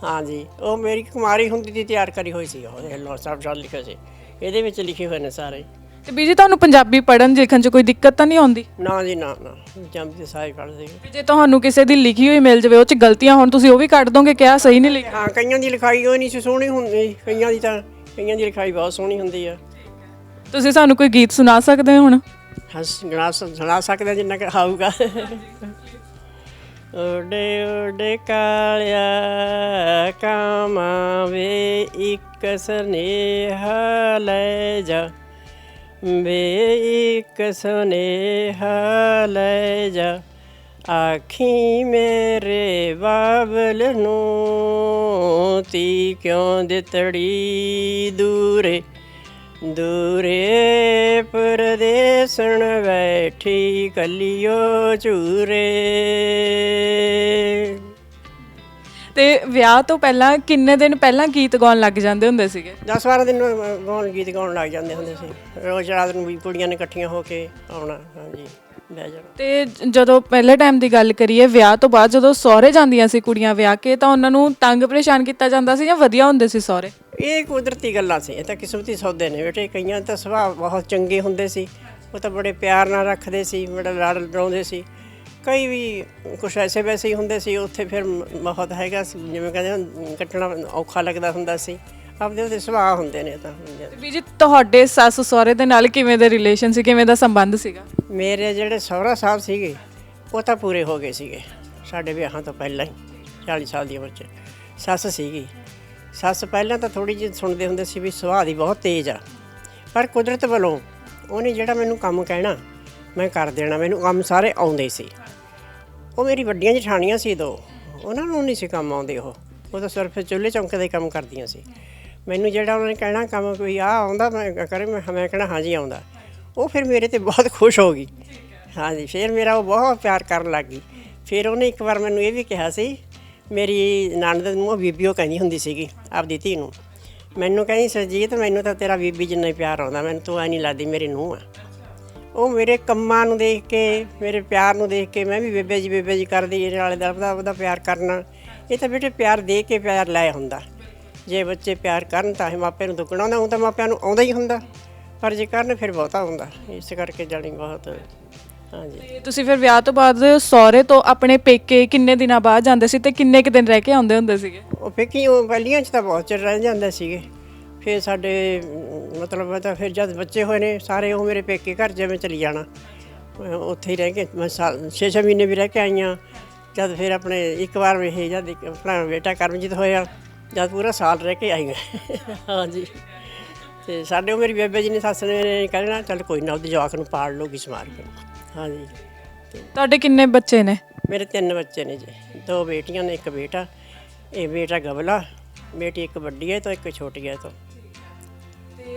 ਹਾਂਜੀ ਉਹ ਮੇਰੀ ਕੁਮਾਰੀ ਹੁੰਦੀ ਦੀ ਤਿਆਰ ਕਰੀ ਹੋਈ ਸੀ ਉਹ ਲੋ ਸਭ ਸਾਲ ਲਿਖਿਆ ਸੀ। ਇਹਦੇ ਵਿੱਚ ਲਿਖੇ ਹੋਏ ਨੇ ਸਾਰੇ। ਤੇ ਬੀਜੀ ਤੁਹਾਨੂੰ ਪੰਜਾਬੀ ਪੜ੍ਹਨ ਲਿਖਣ 'ਚ ਕੋਈ ਦਿੱਕਤ ਤਾਂ ਨਹੀਂ ਆਉਂਦੀ? ਨਾ ਜੀ ਨਾ ਨਾ। ਜੰਮ ਦੇ ਸਾਰੇ ਸੀ। ਵੀ ਜੇ ਤੁਹਾਨੂੰ ਕਿਸੇ ਦੀ ਲਿਖੀ ਹੋਈ ਮਿਲ ਜਾਵੇ ਉਹ 'ਚ ਗਲਤੀਆਂ ਹੋਣ ਤੁਸੀਂ ਉਹ ਵੀ ਕੱਢ ਦੋਗੇ ਕਿ ਆਹ ਸਹੀ ਨਹੀਂ ਲਿਖਿਆ? ਹਾਂ ਕਈਆਂ ਦੀ ਲਿਖਾਈ ਉਹ ਨਹੀਂ ਸੀ ਸੋਹਣੀ ਹੁੰਦੀ ਕਈਆਂ ਦੀ ਤਾਂ ਕਈਆਂ ਦੀ ਲਿਖਾਈ ਬਹੁਤ ਸੋਹਣੀ ਹੁੰਦੀ ਆ। ਤੁਸੀਂ ਸਾਨੂੰ ਕੋਈ ਗੀਤ ਸੁਣਾ ਸਕਦੇ ਹੋ ਹੁਣ? ਹੱਸ ਗਣਾ ਸੁਣਾ ਸਕਦੇ ਜਿੰਨਾ ਕਿ ਆਊਗਾ। ਓਡੇ ਓਡੇ ਕਾਲਿਆ ਕਾਮਾਂ ਵੇ ਇੱਕ ਸਨੇਹਾ ਲੈ ਜਾ। ਵੇ ਇੱਕ ਸਨੇਹਾ ਲੈ ਜਾ। ਆਖੀ ਮੇਰੇ ਬਾਬਲ ਨੂੰ ਤੀ ਕਿਉਂ ਦਿੱਤੜੀ ਦੂਰੇ? ਦੂਰੇ ਪਰਦੇਸਣ ਬੈਠੀ ਕਲਿਓ ਚੂਰੇ। ਤੇ ਵਿਆਹ ਤੋਂ ਪਹਿਲਾਂ ਕਿੰਨੇ ਦਿਨ ਪਹਿਲਾਂ ਗੀਤ ਗਾਉਣ ਲੱਗ ਜਾਂਦੇ ਹੁੰਦੇ ਸੀਗੇ? 10 12 ਦਿਨ ਅਹ, ਗਾਉਣ ਗੀਤ ਗਾਉਣ ਲੱਗ ਜਾਂਦੇ ਹੁੰਦੇ ਸੀ। ਰੋਜ਼ ਰਾਤ ਨੂੰ ਵੀ ਕੁੜੀਆਂ ਨੇ ਇਕੱਠੀਆਂ ਹੋ ਕੇ ਆਉਣਾ ਹਾਂਜੀ ਬਹਿ ਜਾਣਾ। ਤੇ ਜ- ਜਦੋਂ ਪਹਿਲੇ ਟਾਈਮ ਦੀ ਗੱਲ ਕਰੀਏ ਵਿਆਹ ਤੋਂ ਬਾਅਦ ਜਦੋਂ ਸਹੁਰੇ ਜਾਂਦੀਆਂ ਸੀ ਕੁੜੀਆਂ ਵਿਆਹ ਕੇ ਤਾਂ ਉਹਨਾਂ ਨੂੰ ਤੰਗ ਪਰੇਸ਼ਾਨ ਕੀਤਾ ਜਾਂਦਾ ਸੀ ਜਾਂ ਵਧੀਆ ਹੁੰਦੇ ਸੀ ਸਹੁਰੇ? ਇਹ ਕੁਦਰਤੀ ਗੱਲਾਂ ਸੀ ਇਹ ਤਾਂ ਕਿਸਮਤੀ ਸੌਦੇ ਨੇ ਬੇਟੇ। ਕਈਆਂ ਦਾ ਸੁਭਾਅ ਬਹੁਤ ਚੰਗੇ ਹੁੰਦੇ ਸੀ ਉਹ ਤਾਂ ਬੜੇ ਪਿਆਰ ਨਾਲ ਰੱਖਦੇ ਸੀ ਬੜਾ ਲਾਡ ਲਾਉਂਦੇ ਸੀ। ਕਈ ਵੀ ਕੁਛ ਐਸੇ ਵੈਸੇ ਹੀ ਹੁੰਦੇ ਸੀ ਉੱਥੇ ਫਿਰ ਬਹੁਤ ਹੈਗਾ ਸੀ, ਜਿਵੇਂ ਕਹਿੰਦੇ ਕੱਟਣਾ ਔਖਾ ਲੱਗਦਾ ਹੁੰਦਾ ਸੀ। ਆਪਦੇ ਉਹਦੇ ਸੁਭਾਅ ਹੁੰਦੇ ਨੇ ਤਾਂ। ਵੀ ਜੀ ਤੁਹਾਡੇ ਸੱਸ ਸਹੁਰੇ ਦੇ ਨਾਲ ਕਿਵੇਂ ਦੇ ਰਿਲੇਸ਼ਨ ਸੀ ਕਿਵੇਂ ਦਾ ਸੰਬੰਧ ਸੀਗਾ? ਮੇਰੇ ਜਿਹੜੇ ਸਹੁਰਾ ਸਾਹਿਬ ਸੀਗੇ ਉਹ ਤਾਂ ਪੂਰੇ ਹੋ ਗਏ ਸੀਗੇ ਸਾਡੇ ਵਿਆਹਾਂ ਤੋਂ ਪਹਿਲਾਂ ਹੀ 40 ਸਾਲ ਦੀ ਉਮਰ 'ਚ। ਸੱਸ ਸੀਗੀ। ਸੱਸ ਪਹਿਲਾਂ ਤਾਂ ਥੋੜੀ ਜਿਹੀ ਸੁਣਦੇ ਹੁੰਦੇ ਸੀ ਵੀ ਸੁਭਾਅ ਦੀ ਬਹੁਤ ਤੇਜ਼ ਆ। ਪਰ ਕੁਦਰਤ ਵੱਲੋਂ ਉਹਨੇ ਜਿਹੜਾ ਮੈਨੂੰ ਕੰਮ ਕਹਿਣਾ ਮੈਂ ਕਰ ਦੇਣਾ ਮੈਨੂੰ ਕੰਮ ਸਾਰੇ ਆਉਂਦੇ ਸੀ। ਉਹ ਮੇਰੀ ਵੱਡੀਆਂ ਜਠਾਣੀਆਂ ਸੀ ਦੋ। ਉਹਨਾਂ ਨੂੰ ਨਹੀਂ ਸੀ ਕੰਮ ਆਉਂਦੇ ਉਹ। ਉਹ ਤਾਂ ਸਿਰਫ ਚੁੱਲ੍ਹੇ ਚੌਂਕੇ ਦਾ ਹੀ ਕੰਮ ਕਰਦੀਆਂ ਸੀ। ਮੈਨੂੰ ਜਿਹੜਾ ਉਹਨਾਂ ਨੇ ਕਹਿਣਾ ਕੰਮ ਕੋਈ ਆ ਆਉਂਦਾ, ਮੈਂ ਕਰੇ, ਮੈਂ ਮੈਂ ਕਹਿਣਾ ਹਾਂਜੀ ਆਉਂਦਾ। ਉਹ ਫਿਰ ਮੇਰੇ ਤੇ ਬਹੁਤ ਖੁਸ਼ ਹੋ ਗਈ। ਹਾਂਜੀ, ਫਿਰ ਮੇਰਾ ਉਹ ਬਹੁਤ ਪਿਆਰ ਕਰਨ ਲੱਗ ਗਈ। ਫਿਰ ਉਹਨੇ ਇੱਕ ਵਾਰ ਮੈਨੂੰ ਇਹ ਵੀ ਕਿਹਾ ਸੀ, ਮੇਰੀ ਨਣਦ ਨੂੰ ਉਹ ਬੀਬੀ ਉਹ ਕਹਿੰਦੀ ਹੁੰਦੀ ਸੀਗੀ, ਆਪਦੀ ਧੀ ਨੂੰ। ਮੈਨੂੰ ਕਹਿੰਦੀ, ਸਰਜੀਤ, ਮੈਨੂੰ ਤਾਂ ਤੇਰਾ ਬੀਬੀ ਜਿੰਨਾ ਹੀ ਪਿਆਰ ਆਉਂਦਾ, ਮੈਨੂੰ ਤੂੰ ਐ ਨਹੀਂ ਲੱਗਦੀ, ਮੇਰੀ ਨੂੰਹ ਆ। ਉਹ ਮੇਰੇ ਕੰਮਾਂ ਨੂੰ ਦੇਖ ਕੇ ਮੇਰੇ ਪਿਆਰ ਨੂੰ ਦੇਖ ਕੇ ਮੈਂ ਵੀ ਬੇਬੇ ਜੀ ਬੇਬੇ ਜੀ ਕਰਦੀ ਇਹਦੇ ਨਾਲੇ ਦਾ ਉਹਦਾ ਉਹਦਾ ਪਿਆਰ ਕਰਨਾ। ਇਹ ਤਾਂ ਬੇਟੇ ਪਿਆਰ ਦੇ ਕੇ ਪਿਆਰ ਲੈ ਹੁੰਦਾ। ਜੇ ਬੱਚੇ ਪਿਆਰ ਕਰਨ ਤਾਂ ਇਹ ਮਾਪੇ ਨੂੰ ਦੁੱਗਣਾ ਹੁੰਦਾ ਉਹ ਤਾਂ ਮਾਪਿਆਂ ਨੂੰ ਆਉਂਦਾ ਹੀ ਹੁੰਦਾ। ਪਰ ਜੇ ਕਰਨ ਫਿਰ ਬਹੁਤਾ ਹੁੰਦਾ। ਇਸ ਕਰਕੇ ਜਾਣੀ ਬਹੁਤ ਹਾਂਜੀ। ਤੁਸੀਂ ਫਿਰ ਵਿਆਹ ਤੋਂ ਬਾਅਦ ਸਹੁਰੇ ਤੋਂ ਆਪਣੇ ਪੇਕੇ ਕਿੰਨੇ ਦਿਨਾਂ ਬਾਅਦ ਜਾਂਦੇ ਸੀ ਤੇ ਕਿੰਨੇ ਕੁ ਦਿਨ ਰਹਿ ਕੇ ਆਉਂਦੇ ਹੁੰਦੇ ਸੀਗੇ? ਉਹ ਫੇਕੀ ਉਹ ਪਹਿਲੀਆਂ 'ਚ ਤਾਂ ਬਹੁਤ ਚਿਰ ਰਹਿ ਜਾਂਦੇ ਸੀਗੇ। ਫਿਰ ਸਾਡੇ ਮਤਲਬ ਤਾਂ ਫਿਰ ਜਦ ਬੱਚੇ ਹੋਏ ਨੇ ਸਾਰੇ ਉਹ ਮੇਰੇ ਪੇਕੇ ਘਰ ਜਿਵੇਂ ਚਲੀ ਜਾਣਾ। ਉੱਥੇ ਹੀ ਰਹਿ ਕੇ ਮੈਂ ਸਾਲ 6-6 ਮਹੀਨੇ ਵੀ ਰਹਿ ਕੇ ਆਈਆਂ ਜਦ ਫਿਰ ਆਪਣੇ ਇੱਕ ਵਾਰ ਇਹ ਜਦ ਆਪਣਾ ਬੇਟਾ ਕਰਮਜੀਤ ਹੋਇਆ ਜਦ ਪੂਰਾ ਸਾਲ ਰਹਿ ਕੇ ਆਈ ਮੈਂ। ਹਾਂਜੀ। ਤੇ ਸਾਡੇ ਉਹ ਮੇਰੀ ਬੇਬੇ ਜੀ ਨੇ ਸੱਸ ਨੇ ਕਹਿਣਾ ਚੱਲ ਕੋਈ ਨਾ ਉਹਦੇ ਜਵਾਕ ਨੂੰ ਪਾੜ ਲਊਗੀ ਸਮਾਰ ਕੇ। ਹਾਂਜੀ। ਤੁਹਾਡੇ ਕਿੰਨੇ ਬੱਚੇ ਨੇ? ਮੇਰੇ ਤਿੰਨ ਬੱਚੇ ਨੇ ਜੀ। ਦੋ ਬੇਟੀਆਂ ਨੇ ਇੱਕ ਬੇਟਾ ਇਹ ਬੇਟਾ ਗਬਲਾ ਬੇਟੀ ਇੱਕ ਵੱਡੀ ਹੈ ਤਾਂ ਇੱਕ ਛੋਟੀ ਹੈ ਤਾਂ।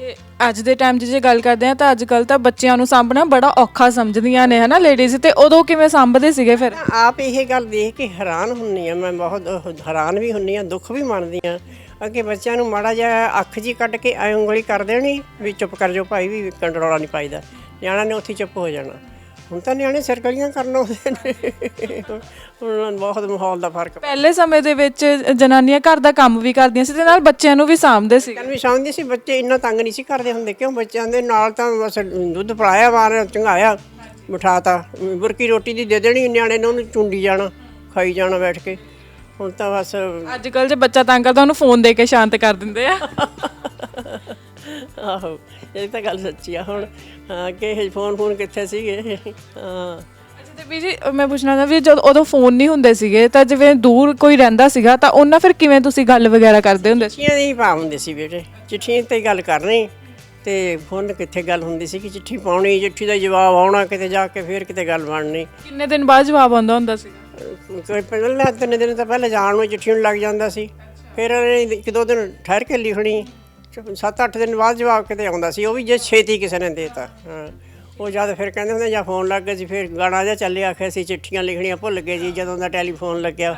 ਤੇ ਅੱਜ ਦੇ ਟਾਈਮ 'ਚ ਜੇ ਗੱਲ ਕਰਦੇ ਆ ਤਾਂ ਅੱਜ ਕੱਲ ਤਾਂ ਬੱਚਿਆਂ ਨੂੰ ਸਾਂਭਣਾ ਬੜਾ ਔਖਾ ਸਮਝਦੀਆਂ ਨੇ, ਹਨਾ ਲੇਡੀਜ਼ ਤੇ ਉਦੋਂ ਕਿਵੇਂ ਸਾਂਭਦੇ ਸੀਗੇ ਫਿਰ? ਆਪ ਇਹ ਗੱਲ ਦੇਖ ਕੇ ਹੈਰਾਨ ਹੁੰਨੀ ਆ ਮੈਂ ਬਹੁਤ ਹੈਰਾਨ ਵੀ ਹੁੰਨੀ ਆ ਦੁੱਖ ਵੀ ਮੰਨਦੀ ਆ ਅੱਗੇ ਬੱਚਿਆਂ ਨੂੰ ਮਾੜਾ ਜਿਹਾ ਅੱਖ ਜੀ ਕੱਢ ਕੇ ਐ ਉਂਗਲੀ ਕਰ ਦੇਣੀ ਵੀ ਚੁੱਪ ਕਰ ਜਾਓ ਭਾਈ, ਵੀ ਕੰਟਰੋਲਾ ਨਹੀਂ ਪਾਈਦਾ। ਨਿਆਣਾ ਨੇ ਉੱਥੇ ਹੀ ਚੁੱਪ ਹੋ ਜਾਣਾ। ਹੁਣ ਤਾਂ ਨਿਆਣੇ ਸਰਕਲੀਆਂ ਕਰਨ ਆਉਂਦੇ ਨੇ। ਹੁਣ ਬਹੁਤ ਮਾਹੌਲ ਦਾ ਫ਼ਰਕ ਪਹਿਲੇ ਸਮੇਂ ਦੇ ਵਿੱਚ ਜਨਾਨੀਆਂ ਘਰ ਦਾ ਕੰਮ ਵੀ ਕਰਦੀਆਂ ਸੀ ਤੇ ਨਾਲ ਬੱਚਿਆਂ ਨੂੰ ਵੀ ਸਾਂਭਦੇ ਸੀ। ਕਹਿੰਦੇ ਵੀ ਸਮਝਦੇ ਸੀ। ਬੱਚੇ ਇੰਨਾ ਤੰਗ ਨਹੀਂ ਸੀ ਕਰਦੇ ਹੁੰਦੇ। ਕਿਉਂ? ਬੱਚਿਆਂ ਦੇ ਨਾਲ ਤਾਂ ਬਸ ਦੁੱਧ ਪਿਲਾਇਆ ਮਾਰ ਚੰਗਾਇਆ ਬਿਠਾਤਾ। ਬੁਰਕੀ ਰੋਟੀ ਦੀ ਦੇ ਦੇਣੀ ਨਿਆਣੇ ਨੇ ਉਹਨੂੰ ਚੁੰਡੀ ਜਾਣਾ ਖਾਈ ਜਾਣਾ ਬੈਠ ਕੇ। ਹੁਣ ਤਾਂ ਬਸ ਅੱਜ ਕੱਲ ਜੇ ਬੱਚਾ ਤੰਗ ਕਰਦਾ ਉਹਨੂੰ ਫੋਨ ਦੇ ਕੇ ਸ਼ਾਂਤ ਕਰ ਦਿੰਦੇ ਆ। ਆਹੋ ਇਹ ਤਾਂ ਗੱਲ ਸੱਚੀ ਆ ਹੁਣ ਹਾਂ ਕਿ ਇਹ ਫੋਨ ਫੋਨ ਕਿੱਥੇ ਸੀਗੇ? ਹਾਂ। ਅੱਛਾ ਤੇ ਵੀ ਜੀ ਮੈਂ ਪੁੱਛਣਾ ਚਾਹੁੰਦਾ ਵੀ ਜਦ ਉਦੋਂ ਫੋਨ ਨਹੀਂ ਹੁੰਦੇ ਸੀਗੇ ਤਾਂ ਜਿਵੇਂ ਦੂਰ ਕੋਈ ਰਹਿੰਦਾ ਸੀਗਾ ਤਾਂ ਉਹਨਾਂ ਫਿਰ ਕਿਵੇਂ ਤੁਸੀਂ ਗੱਲ ਵਗੈਰਾ ਕਰਦੇ ਹੁੰਦੇ ਸੀ? ਚਿੱਠੀਆਂ ਦੀ ਹੀ ਹੁੰਦੇ ਸੀ ਬੇਟੇ ਚਿੱਠੀਆਂ ਤੇ ਹੀ ਗੱਲ ਕਰਨੀ ਤੇ ਫੋਨ ਕਿੱਥੇ ਗੱਲ ਹੁੰਦੀ ਸੀ ਕਿ ਚਿੱਠੀ ਪਾਉਣੀ ਚਿੱਠੀ ਦਾ ਜਵਾਬ ਆਉਣਾ ਕਿਤੇ ਜਾ ਕੇ ਫਿਰ ਕਿਤੇ ਗੱਲ ਬਣਨੀ। ਕਿੰਨੇ ਦਿਨ ਬਾਅਦ ਜਵਾਬ ਆਉਂਦਾ ਹੁੰਦਾ ਸੀ? ਕੋਈ ਪਹਿਲਾਂ ਤਿੰਨ ਦਿਨ ਤਾਂ ਪਹਿਲਾਂ ਜਾਣ ਨੂੰ ਚਿੱਠੀ ਨੂੰ ਲੱਗ ਜਾਂਦਾ ਸੀ ਫਿਰ ਇਹਨੇ ਇੱਕ ਦੋ ਦਿਨ ਠਹਿਰ ਕੇ ਲਿਖਣੀ ਸੱਤ ਅੱਠ ਦਿਨ ਬਾਅਦ ਜਵਾਬ ਕਿਤੇ ਆਉਂਦਾ ਸੀ ਉਹ ਵੀ ਜੇ ਛੇਤੀ ਕਿਸੇ ਨੇ ਦੇਤਾ। ਹਾਂ। ਉਹ ਜਦ ਫਿਰ ਕਹਿੰਦੇ ਹੁੰਦੇ ਜਾਂ ਫੋਨ ਲੱਗ ਗਿਆ ਸੀ ਫਿਰ ਗਾਣਾ ਜਿਹਾ ਚੱਲਿਆ ਆਖਿਆ ਸੀ ਚਿੱਠੀਆਂ ਲਿਖਣੀਆਂ ਭੁੱਲ ਗਏ ਜੀ ਜਦੋਂ ਦਾ ਟੈਲੀਫੋਨ ਲੱਗਿਆ।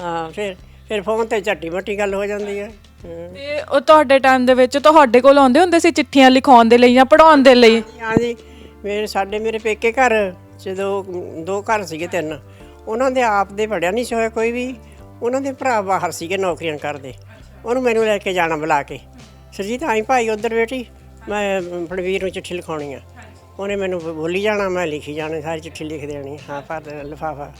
ਹਾਂ ਫਿਰ ਫਿਰ ਫੋਨ ਤੇ ਝੱਟੀ ਮੱਟੀ ਗੱਲ ਹੋ ਜਾਂਦੀ ਹੈ ਹਾਂ। ਤੇ ਉਹ ਤੁਹਾਡੇ ਟਾਈਮ ਦੇ ਵਿੱਚ ਤੁਹਾਡੇ ਕੋਲ ਆਉਂਦੇ ਹੁੰਦੇ ਸੀ ਚਿੱਠੀਆਂ ਲਿਖਾਉਣ ਦੇ ਲਈ ਜਾਂ ਪੜਾਉਣ ਦੇ ਲਈ? ਹਾਂਜੀ ਮੇਰੇ ਸਾਡੇ ਮੇਰੇ ਪੇਕੇ ਘਰ ਜਦੋਂ ਦੋ ਘਰ ਸੀਗੇ ਤਿੰਨ ਉਹਨਾਂ ਦੇ ਆਪ ਦੇ ਪੜਿਆ ਨਹੀਂ ਸੀ ਹੋਇਆ ਕੋਈ ਵੀ। ਉਹਨਾਂ ਦੇ ਭਰਾ ਬਾਹਰ ਸੀਗੇ ਨੌਕਰੀਆਂ ਕਰਦੇ। ਉਹਨੂੰ ਮੈਨੂੰ ਲੈ ਕੇ ਜਾਣਾ ਬੁਲਾ ਕੇ। ਸਰਜੀਤ ਆਈ ਭਾਈ ਉਧਰ ਬੇਟੀ ਮੈਂ ਫੜਵੀਰ ਨੂੰ ਚਿੱਠੀ ਲਿਖਾਉਣੀ ਆ। ਉਹਨੇ ਮੈਨੂੰ ਬੋਲੀ ਜਾਣਾ ਮੈਂ ਲਿਖੀ ਜਾਣੀ ਸਾਰੀ ਚਿੱਠੀ ਲਿਖ ਦੇਣੀ। ਹਾਂ ਪਰ ਲਿਫਾਫਾ।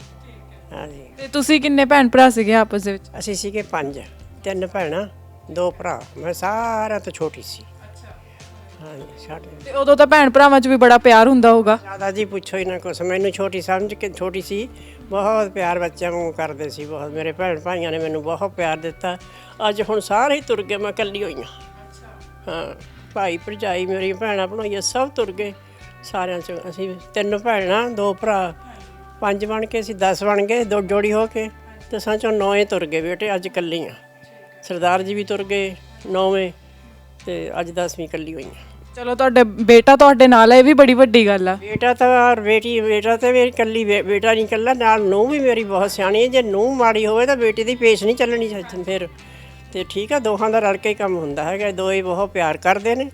ਹਾਂਜੀ ਤੇ ਤੁਸੀਂ ਕਿੰਨੇ ਭੈਣ ਭਰਾ ਸੀਗੇ ਆਪਸ ਦੇ ਵਿੱਚ? ਅਸੀਂ ਸੀਗੇ ਪੰਜ ਤਿੰਨ ਭੈਣਾਂ ਦੋ ਭਰਾ। ਮੈਂ ਸਾਰਿਆਂ ਤੋਂ ਛੋਟੀ ਸੀ। ਹਾਂਜੀ ਸਾਡੇ ਤੇ ਉਦੋਂ ਤਾਂ ਭੈਣ ਭਰਾਵਾਂ 'ਚ ਵੀ ਬੜਾ ਪਿਆਰ ਹੁੰਦਾ ਹੋਊਗਾ। ਜ਼ਿਆਦਾ ਜੀ ਪੁੱਛੋ ਹੀ ਨਾ ਕੁਛ। ਮੈਨੂੰ ਛੋਟੀ ਸਮਝ ਕੇ ਛੋਟੀ ਸੀ। ਬਹੁਤ ਪਿਆਰ ਬੱਚਿਆਂ ਨੂੰ ਕਰਦੇ ਸੀ। ਬਹੁਤ। ਮੇਰੇ ਭੈਣ ਭਾਈਆਂ ਨੇ ਮੈਨੂੰ ਬਹੁਤ ਪਿਆਰ ਦਿੱਤਾ। ਅੱਜ ਹੁਣ ਸਾਰੇ ਹੀ ਤੁਰ ਗਏ ਮੈਂ ਇਕੱਲੀ ਹੋਈ ਹਾਂ। ਹਾਂ ਭਾਈ ਭਰਜਾਈ ਮੇਰੀ ਭੈਣਾਂ ਭਣੋਈਆਂ ਸਭ ਤੁਰ ਗਏ ਸਾਰਿਆਂ ਚ। ਅਸੀਂ ਤਿੰਨ ਭੈਣਾਂ ਦੋ ਭਰਾ ਪੰਜ ਬਣ ਕੇ ਅਸੀਂ 10 ਬਣ ਗਏ ਦੋ ਜੋੜੀ ਹੋ ਕੇ। ਦਸਾਂ ਚੋਂ ਨੌਂ ਹੀ ਤੁਰ ਗਏ ਬੇਟੇ ਅੱਜ ਇਕੱਲੀ ਹਾਂ ਸਰਦਾਰ ਜੀ ਵੀ ਤੁਰ ਗਏ ਨੌਵੇਂ ਤੇ ਅੱਜ 10ਵੀਂ ਇਕੱਲੀ ਹੋਈ ਹਾਂ ਚਲੋ ਤੁਹਾਡੇ ਬੇਟਾ ਤੁਹਾਡੇ ਨਾਲ ਹੈ ਇਹ ਵੀ ਬੜੀ ਵੱਡੀ ਗੱਲ ਆ। ਬੇਟਾ ਤਾਂ ਔਰ ਬੇਟੀ ਬੇਟਾ ਤੇ ਮੇਰੀ ਇਕੱਲੀ ਬੇ- ਬੇਟਾ ਨਹੀਂ ਇਕੱਲਾ ਨਾਲ ਨੂੰ ਵੀ ਮੇਰੀ ਬਹੁਤ ਸਿਆਣੀ ਹੈ। ਜੇ ਨੂੰ ਮਾੜੀ ਹੋਵੇ ਤਾਂ ਬੇਟੀ ਦੀ ਪੇਸ਼ ਨਹੀਂ ਚੱਲਣੀ ਚਾਹੀਦੀ ਫਿਰ। ਤੇ ਠੀਕ ਆ ਦੋਹਾਂ ਦਾ ਰਲ ਕੇ ਹੀ ਕੰਮ ਹੁੰਦਾ ਹੈਗਾ ਦੋਏ ਬਹੁਤ ਪਿਆਰ ਕਰਦੇ ਨੇ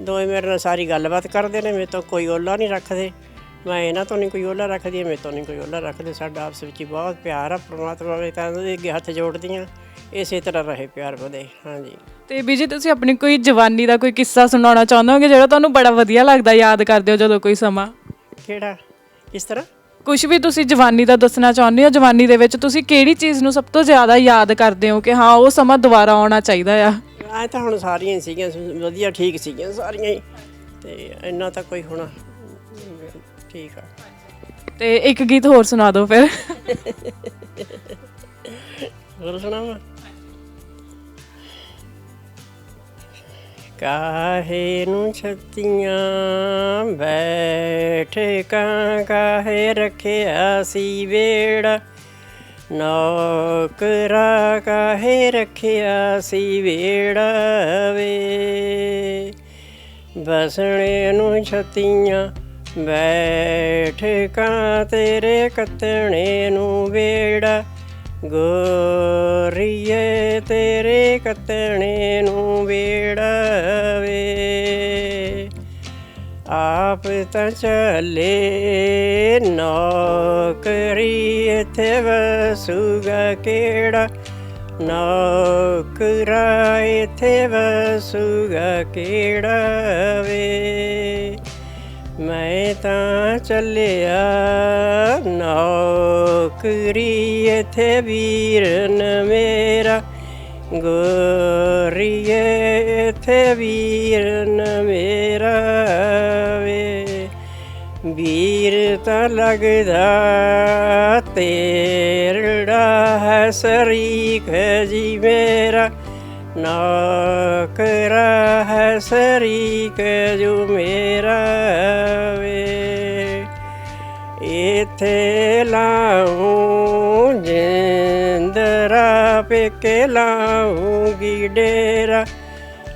ਦੋਏ ਮੇਰੇ ਨਾਲ ਸਾਰੀ ਗੱਲਬਾਤ ਕਰਦੇ ਨੇ ਮੇਰੇ ਤੋਂ ਕੋਈ ਓਲਾ ਨਹੀਂ ਰੱਖਦੇ ਮੈਂ ਇਹਨਾਂ ਤੋਂ ਨਹੀਂ ਕੋਈ ਓਲਾ ਰੱਖਦੀ ਮੇਰੇ ਤੋਂ ਨਹੀਂ ਕੋਈ ਓਲਾ ਰੱਖਦੇ ਸਾਡਾ ਆਪਸ ਵਿੱਚ ਬਹੁਤ ਪਿਆਰ ਆ ਪ੍ਰਮਾਤਮਾ ਦੇ ਤਾਂ ਉਹਦੇ ਅੱਗੇ ਹੱਥ ਜੋੜਦੀਆਂ ਇਸੇ ਤਰ੍ਹਾਂ ਰਹੇ ਪਿਆਰ ਵਧੇ ਹਾਂਜੀ। ਤੇ ਬੀਜੀ ਤੁਸੀਂ ਆਪਣੀ ਕੋਈ ਜਵਾਨੀ ਦਾ ਕੋਈ ਕਿੱਸਾ ਸੁਣਾਉਣਾ ਚਾਹੁੰਦੇ ਹੋਗੇ ਜਿਹੜਾ ਤੁਹਾਨੂੰ ਬੜਾ ਵਧੀਆ ਲੱਗਦਾ ਯਾਦ ਕਰਦੇ ਹੋ ਜਦੋਂ ਕੋਈ ਸਮਾਂ? ਕਿਹੜਾ? ਕਿਸ ਤਰ੍ਹਾਂ? ਕੁਝ ਵੀ ਤੁਸੀਂ ਜਵਾਨੀ ਦਾ ਦੱਸਣਾ ਚਾਹੁੰਦੇ ਹੋ ਜਵਾਨੀ ਦੇ ਵਿੱਚ ਤੁਸੀਂ ਕਿਹੜੀ ਚੀਜ਼ ਨੂੰ ਸਭ ਤੋਂ ਜ਼ਿਆਦਾ ਯਾਦ ਕਰਦੇ ਹੋ ਕਿ ਹਾਂ ਉਹ ਸਮਾਂ ਦੁਬਾਰਾ ਆਉਣਾ ਚਾਹੀਦਾ ਆ? ਐ ਤਾਂ ਹੁਣ ਸਾਰੀਆਂ ਹੀ ਸੀਗੀਆਂ ਵਧੀਆ ਠੀਕ ਸੀਗੀਆਂ ਸਾਰੀਆਂ ਹੀ। ਤੇ ਇੰਨਾ ਤਾਂ ਕੋਈ ਹੁਣ ਠੀਕ ਆ। ਤੇ ਇੱਕ ਗੀਤ ਹੋਰ ਸੁਣਾ ਦਿਓ ਫਿਰ। ਹੋਰ ਸੁਣਾਵਾਂ? ਕਾਹੇ ਨੂੰ ਛੱਤੀਆਂ? ਬੈਠ ਕਾਂ ਕਾਹੇ ਰੱਖਿਆ ਸੀ ਵੇੜਾ ਨੌਕਰਾ ਕਾਹੇ ਰੱਖਿਆ ਸੀ ਵੇੜਾ ਵੇ? ਬਸਣੇ ਨੂੰ ਛਤੀਆਂ, ਬੈਠ ਕਾਂ ਤੇਰੇ ਕੱਤਣੇ ਨੂੰ ਵੇੜਾ ਗੋਰੀਏ ਤੇਰੇ ਕੱਤਣੇ ਨੂੰ ਵੇੜਾ ਵੇ ਆਪ ਤਾਂ ਚੱਲੇ ਨੌਕਰੀ ਇੱਥੇ ਵਸੂਗਾ ਕਿਹੜਾ? ਨੌਕਰਾ ਇੱਥੇ ਵਸੂਗਾ ਕਿਹੜਾ ਵੇ? ਮੈਂ ਤਾਂ ਚੱਲਿਆ ਨੌਕਰੀ ਇੱਥੇ ਵੀਰਨ ਮੇਰਾ ਗੋਰੀਏ ਇੱਥੇ ਵੀਰਨ ਮੇਰਾ ਵੇ। ਵੀਰ ਤਾਂ ਲੱਗਦਾ ਤੇਰੜਾ ਹੈ ਸਰੀਕ ਜੀ ਮੇਰਾ, ਨੌਕਰਾ ਹੈ ਸਰੀਕ ਜੋ ਮੇਰਾ। ਇਥੇ ਲਾਉ ਜਿੰਦਰਾ ਪੇਕੇ ਲਾਉਂਗੀ ਡੇਰਾ